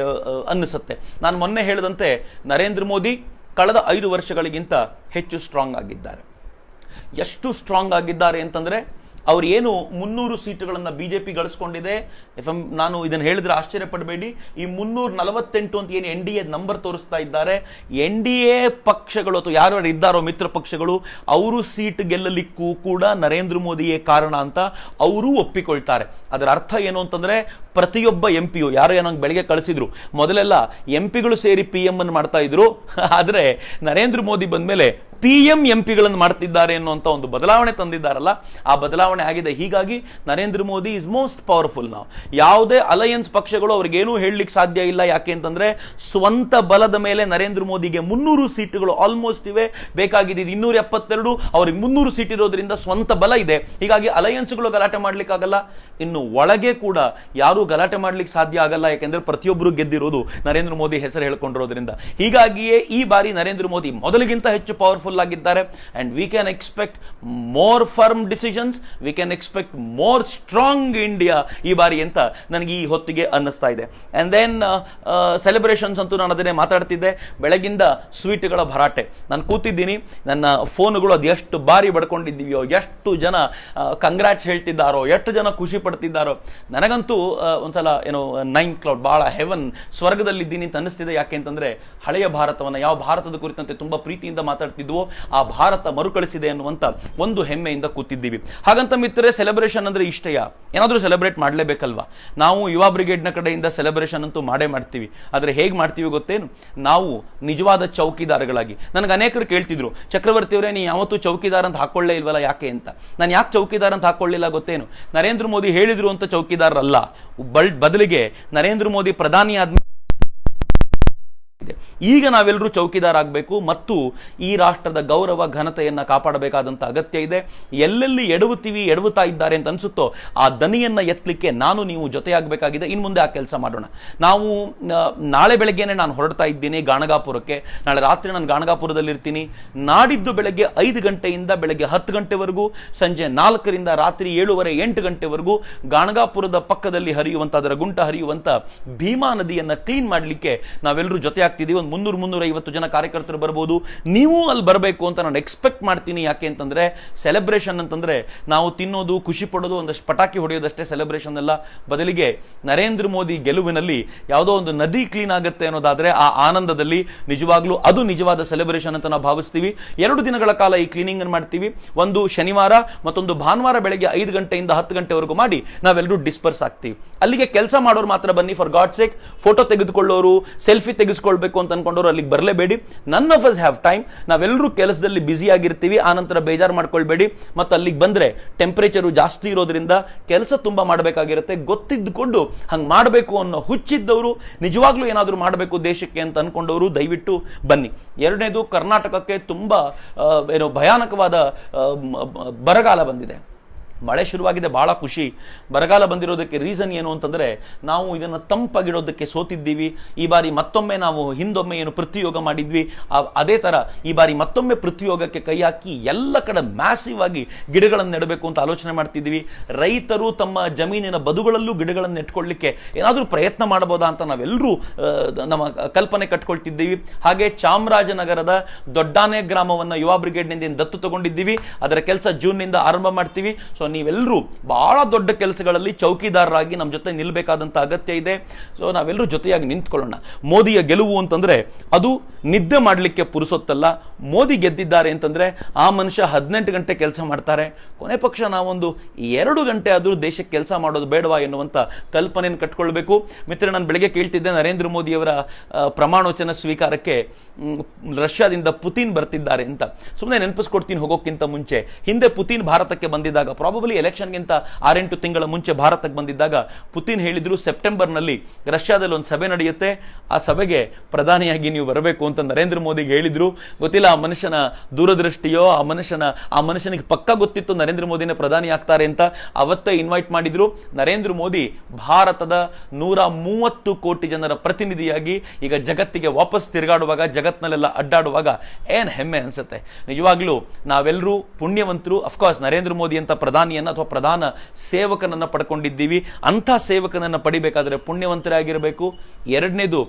ಅನ್ನಿಸುತ್ತೆ. ನಾನು ಮೊನ್ನೆ ಹೇಳಿದಂತೆ ನರೇಂದ್ರ ಮೋದಿ ಕಳೆದ ಐದು ವರ್ಷಗಳಿಗಿಂತ ಹೆಚ್ಚು ಸ್ಟ್ರಾಂಗ್ ಆಗಿದ್ದಾರೆ. ಎಷ್ಟು ಸ್ಟ್ರಾಂಗ್ ಆಗಿದ್ದಾರೆ ಅಂತಂದ್ರೆ ಅವ್ರು ಏನು ಮುನ್ನೂರು ಸೀಟುಗಳನ್ನು ಬಿ ಜೆ ಪಿ ಗಳಿಸ್ಕೊಂಡಿದೆ? ಎಫ್ ಎಂ ನಾನು ಇದನ್ನು ಹೇಳಿದ್ರೆ ಆಶ್ಚರ್ಯಪಡಬೇಡಿ. ಈ ಮುನ್ನೂರ ನಲವತ್ತೆಂಟು ಅಂತ ಏನು ಎನ್ ಡಿ ಎ ನಂಬರ್ ತೋರಿಸ್ತಾ ಇದ್ದಾರೆ. ಎನ್ ಡಿ ಎ ಪಕ್ಷಗಳು ಅಥವಾ ಯಾರ್ಯಾರು ಇದ್ದಾರೋ ಮಿತ್ರ ಪಕ್ಷಗಳು, ಅವರು ಸೀಟ್ ಗೆಲ್ಲಲಿಕ್ಕೂ ಕೂಡ ನರೇಂದ್ರ ಮೋದಿಯೇ ಕಾರಣ ಅಂತ ಅವರು ಒಪ್ಪಿಕೊಳ್ತಾರೆ. ಅದರ ಅರ್ಥ ಏನು ಅಂತಂದ್ರೆ, ಪ್ರತಿಯೊಬ್ಬ ಎಂ ಪಿಯು, ಯಾರೋ ಏನೋ ಬೆಳಗ್ಗೆ ಕಳಿಸಿದ್ರು. ಮೊದಲೆಲ್ಲ ಎಂ ಪಿಗಳು ಸೇರಿ ಪಿ ಎಂ ಅನ್ನು ಮಾಡ್ತಾ ಇದ್ರು. ಆದರೆ ನರೇಂದ್ರ ಮೋದಿ ಬಂದ್ಮೇಲೆ ಪಿ ಎಂ ಎಂ ಪಿಗಳನ್ನು ಮಾಡ್ತಿದ್ದಾರೆ ಅನ್ನುವಂಥ ಒಂದು ಬದಲಾವಣೆ ತಂದಿದ್ದಾರಲ್ಲ, ಆ ಬದಲಾವಣೆ ಆಗಿದೆ. ಹೀಗಾಗಿ Narendra Modi is most powerful ನಾವು ಯಾವುದೇ ಅಲಯನ್ಸ್ ಪಕ್ಷಗಳು ಅವ್ರಿಗೇನೂ ಹೇಳಲಿಕ್ಕೆ ಸಾಧ್ಯ ಇಲ್ಲ. ಯಾಕೆ ಅಂತಂದ್ರೆ, ಸ್ವಂತ ಬಲದ ಮೇಲೆ ನರೇಂದ್ರ ಮೋದಿಗೆ ಮುನ್ನೂರು ಸೀಟುಗಳು ಆಲ್ಮೋಸ್ಟ್ ಇವೆ. ಬೇಕಾಗಿದೆ ಇನ್ನೂರ ಎಪ್ಪತ್ತೆರಡು ಅವ್ರಿಗೆ ಮುನ್ನೂರು ಸೀಟ್ ಇರೋದ್ರಿಂದ ಸ್ವಂತ ಬಲ ಇದೆ. ಹೀಗಾಗಿ ಅಲಯನ್ಸ್ಗಳು ಗಲಾಟೆ ಮಾಡ್ಲಿಕ್ಕಾಗಲ್ಲ ಇನ್ನು ಒಳಗೆ ಕೂಡ ಯಾರು ಗಲಾಟೆ ಮಾಡ್ಲಿಕ್ಕೆ ಸಾಧ್ಯ ಆಗಲ್ಲ. ಯಾಕೆಂದ್ರೆ ಪ್ರತಿಯೊಬ್ಬರು ಗೆದ್ದಿರೋದು ನರೇಂದ್ರ ಮೋದಿ ಹೆಸರು ಹೇಳ್ಕೊಂಡಿರೋದ್ರಿಂದ. ಹೀಗಾಗಿಯೇ ಈ ಬಾರಿ ನರೇಂದ್ರ ಮೋದಿ ಮೊದಲಿಗಿಂತ ಹೆಚ್ಚು ಪವರ್ಫುಲ್ ಆಗಿದ್ದಾರೆ. And we can expect more firm decisions we can expect more strong India ಈ ಬಾರಿ ಅಂತ ನನಗೆ ಈ ಹೊತ್ತಿಗೆ ಅನ್ನಿಸ್ತಾ ಇದೆ. ಅಂಡ್ ದೆನ್ ಸೆಲೆಬ್ರೇಷನ್ಸ್ ಅಂತೂ ನಾನು ಅದನ್ನೇ ಮಾತಾಡ್ತಿದ್ದೆ. ಬೆಳಗಿಂದ ಸ್ವೀಟ್ಗಳ ಭರಾಟೆ. ನಾನು ಕೂತಿದ್ದೀನಿ. ನನ್ನ ಫೋನುಗಳು ಅದು ಎಷ್ಟು ಬಾರಿ ಬಡ್ಕೊಂಡಿದ್ದೀವಿಯೋ, ಎಷ್ಟು ಜನ ಕಂಗ್ರಾಟ್ಸ್ ಹೇಳ್ತಿದ್ದಾರೋ, ಎಷ್ಟು ಜನ ಖುಷಿ ಪಡ್ತಿದ್ದಾರೋ. ನನಗಂತೂ ಒಂದ್ಸಲ ಏನೋ ನೈನ್ ಕ್ಲೌಡ್ ಭಾಳ ಹೆವನ್ ಸ್ವರ್ಗದಲ್ಲಿದ್ದೀನಿ ಅಂತ ಅನ್ನಿಸ್ತಿದೆ. ಯಾಕೆ ಅಂತಂದ್ರೆ, ಹಳೆಯ ಭಾರತವನ್ನ, ಯಾವ ಭಾರತದ ಕುರಿತಂತೆ ತುಂಬಾ ಪ್ರೀತಿಯಿಂದ ಮಾತಾಡ್ತಿದ್ವೋ. ಆ ಭಾರತ ಮರುಕಳಿಸಿದೆ ಅನ್ನುವಂತ ಒಂದು ಹೆಮ್ಮೆಯಿಂದ ಕೂತಿದ್ದೀವಿ. ಹಾಗಂತ ಮಿತ್ರರೆ ಸೆಲೆಬ್ರೇಷನ್ ಅಂದ್ರೆ ಇಷ್ಟಯ? ಏನಾದರೂ ಸೆಲೆಬ್ರೇಟ್ ಮಾಡಲೇಬೇಕಲ್ವಾ? ನಾವು ಯುವ ಬ್ರಿಗೇಡ್ನ ಕಡೆಯಿಂದ ಸೆಲೆಬ್ರೇಷನ್ ಅಂತೂ ಮಾಡೇ ಮಾಡ್ತೀವಿ. ಆದರೆ ಹೇಗೆ ಮಾಡ್ತೀವಿ ಗೊತ್ತೇನು? ನಾವು ನಿಜವಾದ ಚೌಕಿದಾರಗಳಾಗಿ. ನನಗೆ ಅನೇಕರು ಕೇಳ್ತಿದ್ರು, ಚಕ್ರವರ್ತಿ ಅವರೇ, ನೀ ಯಾವತ್ತೂ ಚೌಕಿದಾರ ಅಂತ ಹಾಕೊಳ್ಳೇ ಇಲ್ವಲ್ಲ ಯಾಕೆ ಅಂತ? ನಾನು ಯಾಕೆ ಚೌಕಿದಾರ ಅಂತ ಹಾಕೊಳ್ಳಿಲ್ಲ ಗೊತ್ತೇನು? ನರೇಂದ್ರ ಮೋದಿ ಹೇಳಿದ್ರು ಅಂತ ಚೌಕಿದಾರರಲ್ಲ. ಬಲ್ ಬದಲಿಗೆ ನರೇಂದ್ರ ಮೋದಿ ಪ್ರಧಾನಿ ಆದ್ಮೇಲೆ ಈಗ ನಾವೆಲ್ಲರೂ ಚೌಕಿದಾರ ಆಗಬೇಕು ಮತ್ತು ಈ ರಾಷ್ಟ್ರದ ಗೌರವ, ಘನತೆಯನ್ನು ಕಾಪಾಡಬೇಕಾದಂತ ಅಗತ್ಯ ಇದೆ. ಎಲ್ಲೆಲ್ಲಿ ಎಡವುತ್ತೀವಿ, ಎಡವುತ್ತಾ ಇದ್ದಾರೆ ಅಂತ ಅನ್ಸುತ್ತೋ ಆ ದನಿಯನ್ನ ಎತ್ತಲಿಕ್ಕೆ ನಾನು ನೀವು ಜೊತೆಯಾಗಬೇಕಾಗಿದೆ. ಇನ್ನು ಮುಂದೆ ಆ ಕೆಲಸ ಮಾಡೋಣ. ನಾವು ನಾಳೆ ಬೆಳಗ್ಗೆನೆ ನಾನು ಹೊರಡ್ತಾ ಇದ್ದೀನಿ ಗಾಣಗಾಪುರಕ್ಕೆ. ನಾಳೆ ರಾತ್ರಿ ನಾನು ಗಾಣಗಾಪುರದಲ್ಲಿ ಇರ್ತೀನಿ ನಾಡಿದ್ದು ಬೆಳಗ್ಗೆ ಐದು ಗಂಟೆಯಿಂದ ಬೆಳಗ್ಗೆ ಹತ್ತು ಗಂಟೆವರೆಗೂ, ಸಂಜೆ ನಾಲ್ಕರಿಂದ ರಾತ್ರಿ ಏಳುವರೆ ಎಂಟು ಗಂಟೆವರೆಗೂ ಗಾಣಗಾಪುರದ ಪಕ್ಕದಲ್ಲಿ ಹರಿಯುವಂಥ ಅದರ ಗುಂಟ ಹರಿಯುವಂಥ ಭೀಮಾ ನದಿಯನ್ನ ಕ್ಲೀನ್ ಮಾಡಲಿಕ್ಕೆ ನಾವೆಲ್ಲರೂ ಜೊತೆ ಆಗ್ತಿದ್ದೀವಿ ಒಂದು ಮುನ್ನೂರು ಮುನ್ನೂರ ಐವತ್ತು ಜನ ಕಾರ್ಯಕರ್ತರು ಬರ್ಬೋದು. ನೀವು ಅಲ್ಲಿ ಬರಬೇಕು ಅಂತ ನಾನು ಎಕ್ಸ್ಪೆಕ್ಟ್ ಮಾಡ್ತೀನಿ. ಯಾಕೆ ಅಂತಂದ್ರೆ ಸೆಲೆಬ್ರೇಷನ್ ಅಂತಂದ್ರೆ ನಾವು ತಿನ್ನೋದು, ಖುಷಿ ಪಡೋದು, ಒಂದಷ್ಟು ಪಟಾಕಿ ಹೊಡೆಯೋದಷ್ಟೇ ಸೆಲೆಬ್ರೇಷನ್ ಅಲ್ಲ. ಬದಲಿಗೆ ನರೇಂದ್ರ ಮೋದಿ ಗೆಲುವಿನಲ್ಲಿ ಯಾವುದೋ ಒಂದು ನದಿ ಕ್ಲೀನ್ ಆಗುತ್ತೆ ಅನ್ನೋದಾದ್ರೆ ಆ ಆನಂದದಲ್ಲಿ ನಿಜವಾಗ್ಲೂ ಅದು ನಿಜವಾದ ಸೆಲೆಬ್ರೇಷನ್ ಅಂತ ನಾವು ಭಾವಿಸ್ತೀವಿ. ಎರಡು ದಿನಗಳ ಕಾಲ ಈ ಕ್ಲೀನಿಂಗ್ ಅನ್ನು ಮಾಡ್ತೀವಿ. ಒಂದು ಶನಿವಾರ ಮತ್ತೊಂದು ಭಾನುವಾರ ಬೆಳಗ್ಗೆ ಐದು ಗಂಟೆಯಿಂದ ಹತ್ತು ಗಂಟೆವರೆಗೂ ಮಾಡಿ ನಾವೆಲ್ಲರೂ ಡಿಸ್ಪರ್ಸ್ ಆಗ್ತೀವಿ. ಅಲ್ಲಿಗೆ ಕೆಲಸ ಮಾಡೋರು ಮಾತ್ರ ಬನ್ನಿ ಫಾರ್ ಗಾಡ್ ಸೇಕ್ ಫೋಟೋ ತೆಗೆದುಕೊಳ್ಳೋರು ಸೆಲ್ಫಿ ತೆಗೆದುಕೊಳ್ಬೇಕು ಅಂತ ಅನ್ಕೊಂಡವರು ಅಲ್ಲಿಗೆ ಬರಲೇಬೇಡಿ. None of us have time ನಾವೆಲ್ಲರೂ ಕೆಲಸದಲ್ಲಿ ಬ್ಯುಸಿ ಆಗಿರ್ತೀವಿ ಆನಂತರ ಬೇಜಾರು ಮಾಡ್ಕೊಳ್ಬೇಡಿ. ಮತ್ತು ಅಲ್ಲಿಗೆ ಬಂದರೆ ಟೆಂಪ್ರೇಚರು ಜಾಸ್ತಿ ಇರೋದ್ರಿಂದ ಕೆಲಸ ತುಂಬ ಮಾಡಬೇಕಾಗಿರುತ್ತೆ. ಗೊತ್ತಿದ್ದುಕೊಂಡು ಹಂಗೆ ಮಾಡಬೇಕು ಅನ್ನೋ ಹುಚ್ಚಿದ್ದವರು ನಿಜವಾಗ್ಲೂ ಏನಾದರೂ ಮಾಡಬೇಕು ದೇಶಕ್ಕೆ ಅಂತ ಅನ್ಕೊಂಡವರು ದಯವಿಟ್ಟು ಬನ್ನಿ. ಎರಡನೇದು ಕರ್ನಾಟಕಕ್ಕೆ ತುಂಬ ಆ, ಏನು ಭಯಾನಕವಾದ ಆ, ಬರಗಾಲ ಬಂದಿದೆ. ಮಳೆ ಶುರುವಾಗಿದೆ, ಬಹಳ ಖುಷಿ. ಬರಗಾಲ ಬಂದಿರೋದಕ್ಕೆ ರೀಸನ್ ಏನು ಅಂತಂದ್ರೆ, ನಾವು ಇದನ್ನ ತಂಪಾಗಿಡೋದಕ್ಕೆ ಸೋತಿದ್ದೀವಿ. ಈ ಬಾರಿ ಮತ್ತೊಮ್ಮೆ ನಾವು ಹಿಂದೊಮ್ಮೆ ಏನು ಪೃಥ್ವಿಯೋಗ ಮಾಡಿದ್ವಿ. ಅದೇ ತರ ಈ ಬಾರಿ ಮತ್ತೊಮ್ಮೆ ಪೃಥ್ವಿಯೋಗಕ್ಕೆ ಕೈ ಹಾಕಿ ಎಲ್ಲ ಕಡೆ ಮ್ಯಾಸಿವ್ ಆಗಿ ಗಿಡಗಳನ್ನು ನೆಡಬೇಕು ಅಂತ ಆಲೋಚನೆ ಮಾಡ್ತಿದ್ದೀವಿ. ರೈತರು ತಮ್ಮ ಜಮೀನಿನ ಬದುಗಳಲ್ಲೂ ಗಿಡಗಳನ್ನು ನೆಟ್ಕೊಳ್ಳಿಕ್ಕೆ ಏನಾದರೂ ಪ್ರಯತ್ನ ಮಾಡಬಹುದಾ ಅಂತ ನಾವೆಲ್ಲರೂ ನಮ್ಮ ಕಲ್ಪನೆ ಕಟ್ಕೊಳ್ತಿದ್ದೀವಿ. ಹಾಗೆ ಚಾಮರಾಜನಗರದ ದೊಡ್ಡಾನೆ ಗ್ರಾಮವನ್ನು ಯುವ ಬ್ರಿಗೇಡ್ನಿಂದ ದತ್ತು ತಗೊಂಡಿದ್ದೀವಿ. ಅದರ ಕೆಲಸ ಜೂನ್ನಿಂದ ಆರಂಭ ಮಾಡ್ತೀವಿ. ಸೊ ನೀವೆಲ್ಲರೂ ಬಹಳ ದೊಡ್ಡ ಕೆಲಸಗಳಲ್ಲಿ ಚೌಕಿದಾರರಾಗಿ ನಮ್ಮ ಜೊತೆ ನಿಲ್ಲಬೇಕಾದಂಥ ಅಗತ್ಯ ಇದೆ. ಸೊ ನಾವೆಲ್ಲರೂ ಜೊತೆಯಾಗಿ ನಿಂತ್ಕೊಳ್ಳೋಣ. ಮೋದಿಯ ಗೆಲುವು ಅಂತಂದ್ರೆ ಅದು ನಿದ್ದೆ ಮಾಡಲಿಕ್ಕೆ ಪುರುಸೊತ್ತಲ್ಲ. ಮೋದಿ ಗೆದ್ದಿದ್ದಾರೆ ಅಂತಂದ್ರೆ ಆ ಮನುಷ್ಯ ಹದಿನೆಂಟು ಗಂಟೆ ಕೆಲಸ ಮಾಡ್ತಾರೆ. ಕೊನೆ ಪಕ್ಷ ನಾವೊಂದು ಎರಡು ಗಂಟೆ ಆದರೂ ದೇಶಕ್ಕೆ ಕೆಲಸ ಮಾಡೋದು ಬೇಡವಾ ಎನ್ನುವಂಥ ಕಲ್ಪನೆಯನ್ನು ಕಟ್ಕೊಳ್ಬೇಕು. ಮಿತ್ರ ನಾನು ಬೆಳಗ್ಗೆ ಕೇಳ್ತಿದ್ದೆ ನರೇಂದ್ರ ಮೋದಿಯವರ ಪ್ರಮಾಣವಚನ ಸ್ವೀಕಾರಕ್ಕೆ ರಷ್ಯಾದಿಂದ ಪುತಿನ್ ಬರ್ತಿದ್ದಾರೆ ಅಂತ. ಸುಮ್ಮನೆ ನೆನಪಿಸ್ಕೊಡ್ತೀನಿ ಹೋಗೋಕ್ಕಿಂತ ಮುಂಚೆ. ಹಿಂದೆ ಪುತಿನ್ ಭಾರತಕ್ಕೆ ಬಂದಿದ್ದಾಗ ಪ್ರಾಬಬಲಿ ಎಲೆಕ್ಷನ್ಗಿಂತ ಆರೆಂಟು ತಿಂಗಳ ಮುಂಚೆ ಭಾರತಕ್ಕೆ ಬಂದಿದ್ದಾಗ ಪುತಿನ್ ಹೇಳಿದ್ರು ಸೆಪ್ಟೆಂಬರ್ನಲ್ಲಿ ರಷ್ಯಾದಲ್ಲಿ ಒಂದು ಸಭೆ ನಡೆಯುತ್ತೆ. ಆ ಸಭೆಗೆ ಪ್ರಧಾನಿಯಾಗಿ ನೀವು ಬರಬೇಕು ಅಂತ ನರೇಂದ್ರ ಮೋದಿಗೆ ಹೇಳಿದ್ರು. ಗೊತ್ತಿಲ್ಲ, ಆ ಮನುಷ್ಯನ ದೂರದೃಷ್ಟಿಯೋ, ಆ ಮನುಷ್ಯನ, ಆ ಮನುಷ್ಯನಿಗೆ ಪಕ್ಕ ಗೊತ್ತಿತ್ತು ನರೇಂದ್ರ ಮೋದಿನ ಪ್ರಧಾನಿ ಆಗ್ತಾರೆ ಅಂತ ಅವತ್ತೇ ಇನ್ವೈಟ್ ಮಾಡಿದ್ರು. ನರೇಂದ್ರ ಮೋದಿ ಭಾರತದ ನೂರ ಮೂವತ್ತು ಕೋಟಿ ಜನರ ಪ್ರತಿನಿಧಿಯಾಗಿ ಈಗ ಜಗತ್ತಿಗೆ ವಾಪಸ್ ತಿರುಗಾಡುವಾಗ, ಜಗತ್ನಲ್ಲೆಲ್ಲ ಅಡ್ಡಾಡುವಾಗ ಏನ್ ಹೆಮ್ಮೆ ಅನ್ಸುತ್ತೆ. ನಿಜವಾಗ್ಲೂ ನಾವೆಲ್ಲರೂ ಪುಣ್ಯವಂತರು. ಅಫ್ಕೋರ್ಸ್ ನರೇಂದ್ರ ಮೋದಿ ಅಂತ ಪ್ರಧಾನಿಯನ್ನ ಅಥವಾ ಪ್ರಧಾನ ಸೇವಕನನ್ನ ಪಡ್ಕೊಂಡಿದ್ದೀವಿ, ಅಂಥ ಸೇವಕನನ್ನ ಪಡಿಬೇಕಾದರೆ ಪುಣ್ಯವಂತರಾಗಿರಬೇಕು. ಎರಡನೇದು,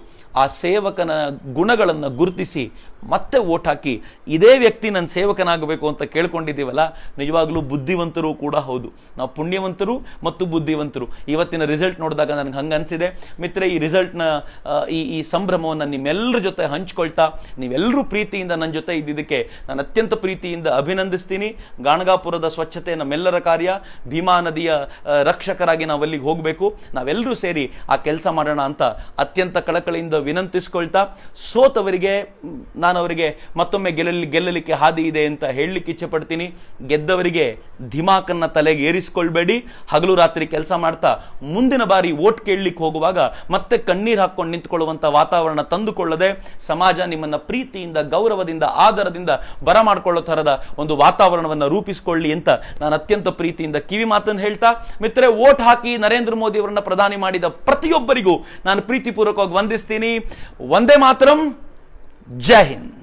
ಆ ಸೇವಕನ ಗುಣಗಳನ್ನು ಗುರುತಿಸಿ ಮತ್ತೆ ಓಟ್ ಹಾಕಿ, ಇದೇ ವ್ಯಕ್ತಿ ನನ್ನ ಸೇವಕನಾಗಬೇಕು ಅಂತ ಕೇಳ್ಕೊಂಡಿದ್ದೀವಲ್ಲ, ನಿಜವಾಗ್ಲೂ ಬುದ್ಧಿವಂತರು ಕೂಡ ಹೌದು. ನಾವು ಪುಣ್ಯವಂತರು ಮತ್ತು ಬುದ್ಧಿವಂತರು. ಇವತ್ತಿನ ರಿಸಲ್ಟ್ ನೋಡಿದಾಗ ನನಗೆ ಹಂಗೆ ಅನಿಸಿದೆ. ಮಿತ್ರ ಈ ರಿಸಲ್ಟ್ನ ಈ ಈ ಸಂಭ್ರಮವನ್ನು ನಿಮ್ಮೆಲ್ಲರ ಜೊತೆ ಹಂಚ್ಕೊಳ್ತಾ ನೀವೆಲ್ಲರೂ ಪ್ರೀತಿಯಿಂದ ನನ್ನ ಜೊತೆ ಇದ್ದಿದ್ದಕ್ಕೆ ನಾನು ಅತ್ಯಂತ ಪ್ರೀತಿಯಿಂದ ಅಭಿನಂದಿಸ್ತೀನಿ. ಗಾಣಗಾಪುರದ ಸ್ವಚ್ಛತೆ ನಮ್ಮೆಲ್ಲರ ಕಾರ್ಯ, ಭೀಮಾ ನದಿಯ ರಕ್ಷಕರಾಗಿ ನಾವು ಅಲ್ಲಿಗೆ ಹೋಗಬೇಕು. ನಾವೆಲ್ಲರೂ ಸೇರಿ ಆ ಕೆಲಸ ಮಾಡೋಣ ಅಂತ ಅತ್ಯಂತ ಕಳಕಳಿಯಿಂದ ವಿನಂತಿಸ್ಕೊಳ್ತಾ, ಸೋತವರಿಗೆ, ನಾನು ಅವರಿಗೆ ಮತ್ತೊಮ್ಮೆ ಗೆಲ್ಲಲಿ, ಗೆಲ್ಲಲಿಕ್ಕೆ ಹಾದಿ ಇದೆ ಅಂತ ಹೇಳಲಿಕ್ಕೆ ಇಚ್ಛೆ ಪಡ್ತೀನಿ ಗೆದ್ದವರಿಗೆ ಧಿಮಾಕನ್ನ ತಲೆಗೆ ಏರಿಸ್ಕೊಳ್ಬೇಡಿ. ಹಗಲು ರಾತ್ರಿ ಕೆಲಸ ಮಾಡ್ತಾ ಮುಂದಿನ ಬಾರಿ ಓಟ್ ಕೇಳಲಿಕ್ಕೆ ಹೋಗುವಾಗ ಮತ್ತೆ ಕಣ್ಣೀರು ಹಾಕೊಂಡು ನಿಂತ್ಕೊಳ್ಳುವಂತ ವಾತಾವರಣ ತಂದುಕೊಳ್ಳದೆ, ಸಮಾಜ ನಿಮ್ಮನ್ನ ಪ್ರೀತಿಯಿಂದ, ಗೌರವದಿಂದ, ಆದರದಿಂದ ಬರಮಾಡಿಕೊಳ್ಳೋ ತರದ ಒಂದು ವಾತಾವರಣವನ್ನ ರೂಪಿಸಿಕೊಳ್ಳಿ ಅಂತ ನಾನು ಅತ್ಯಂತ ಪ್ರೀತಿಯಿಂದ ಕಿವಿ ಮಾತನ್ನು ಹೇಳ್ತಾ, ಮಿತ್ರರೆ, ಓಟ್ ಹಾಕಿ ನರೇಂದ್ರ ಮೋದಿ ಅವರನ್ನ ಪ್ರಧಾನಿ ಮಾಡಿದ ಪ್ರತಿಯೊಬ್ಬರಿಗೂ ನಾನು ಪ್ರೀತಿಪೂರ್ವಕವಾಗಿ ವಂದಿಸ್ತೀನಿ. ಒಂದೇ ಮಾತ್ರಂ, ಜೈ ಹಿಂದ್.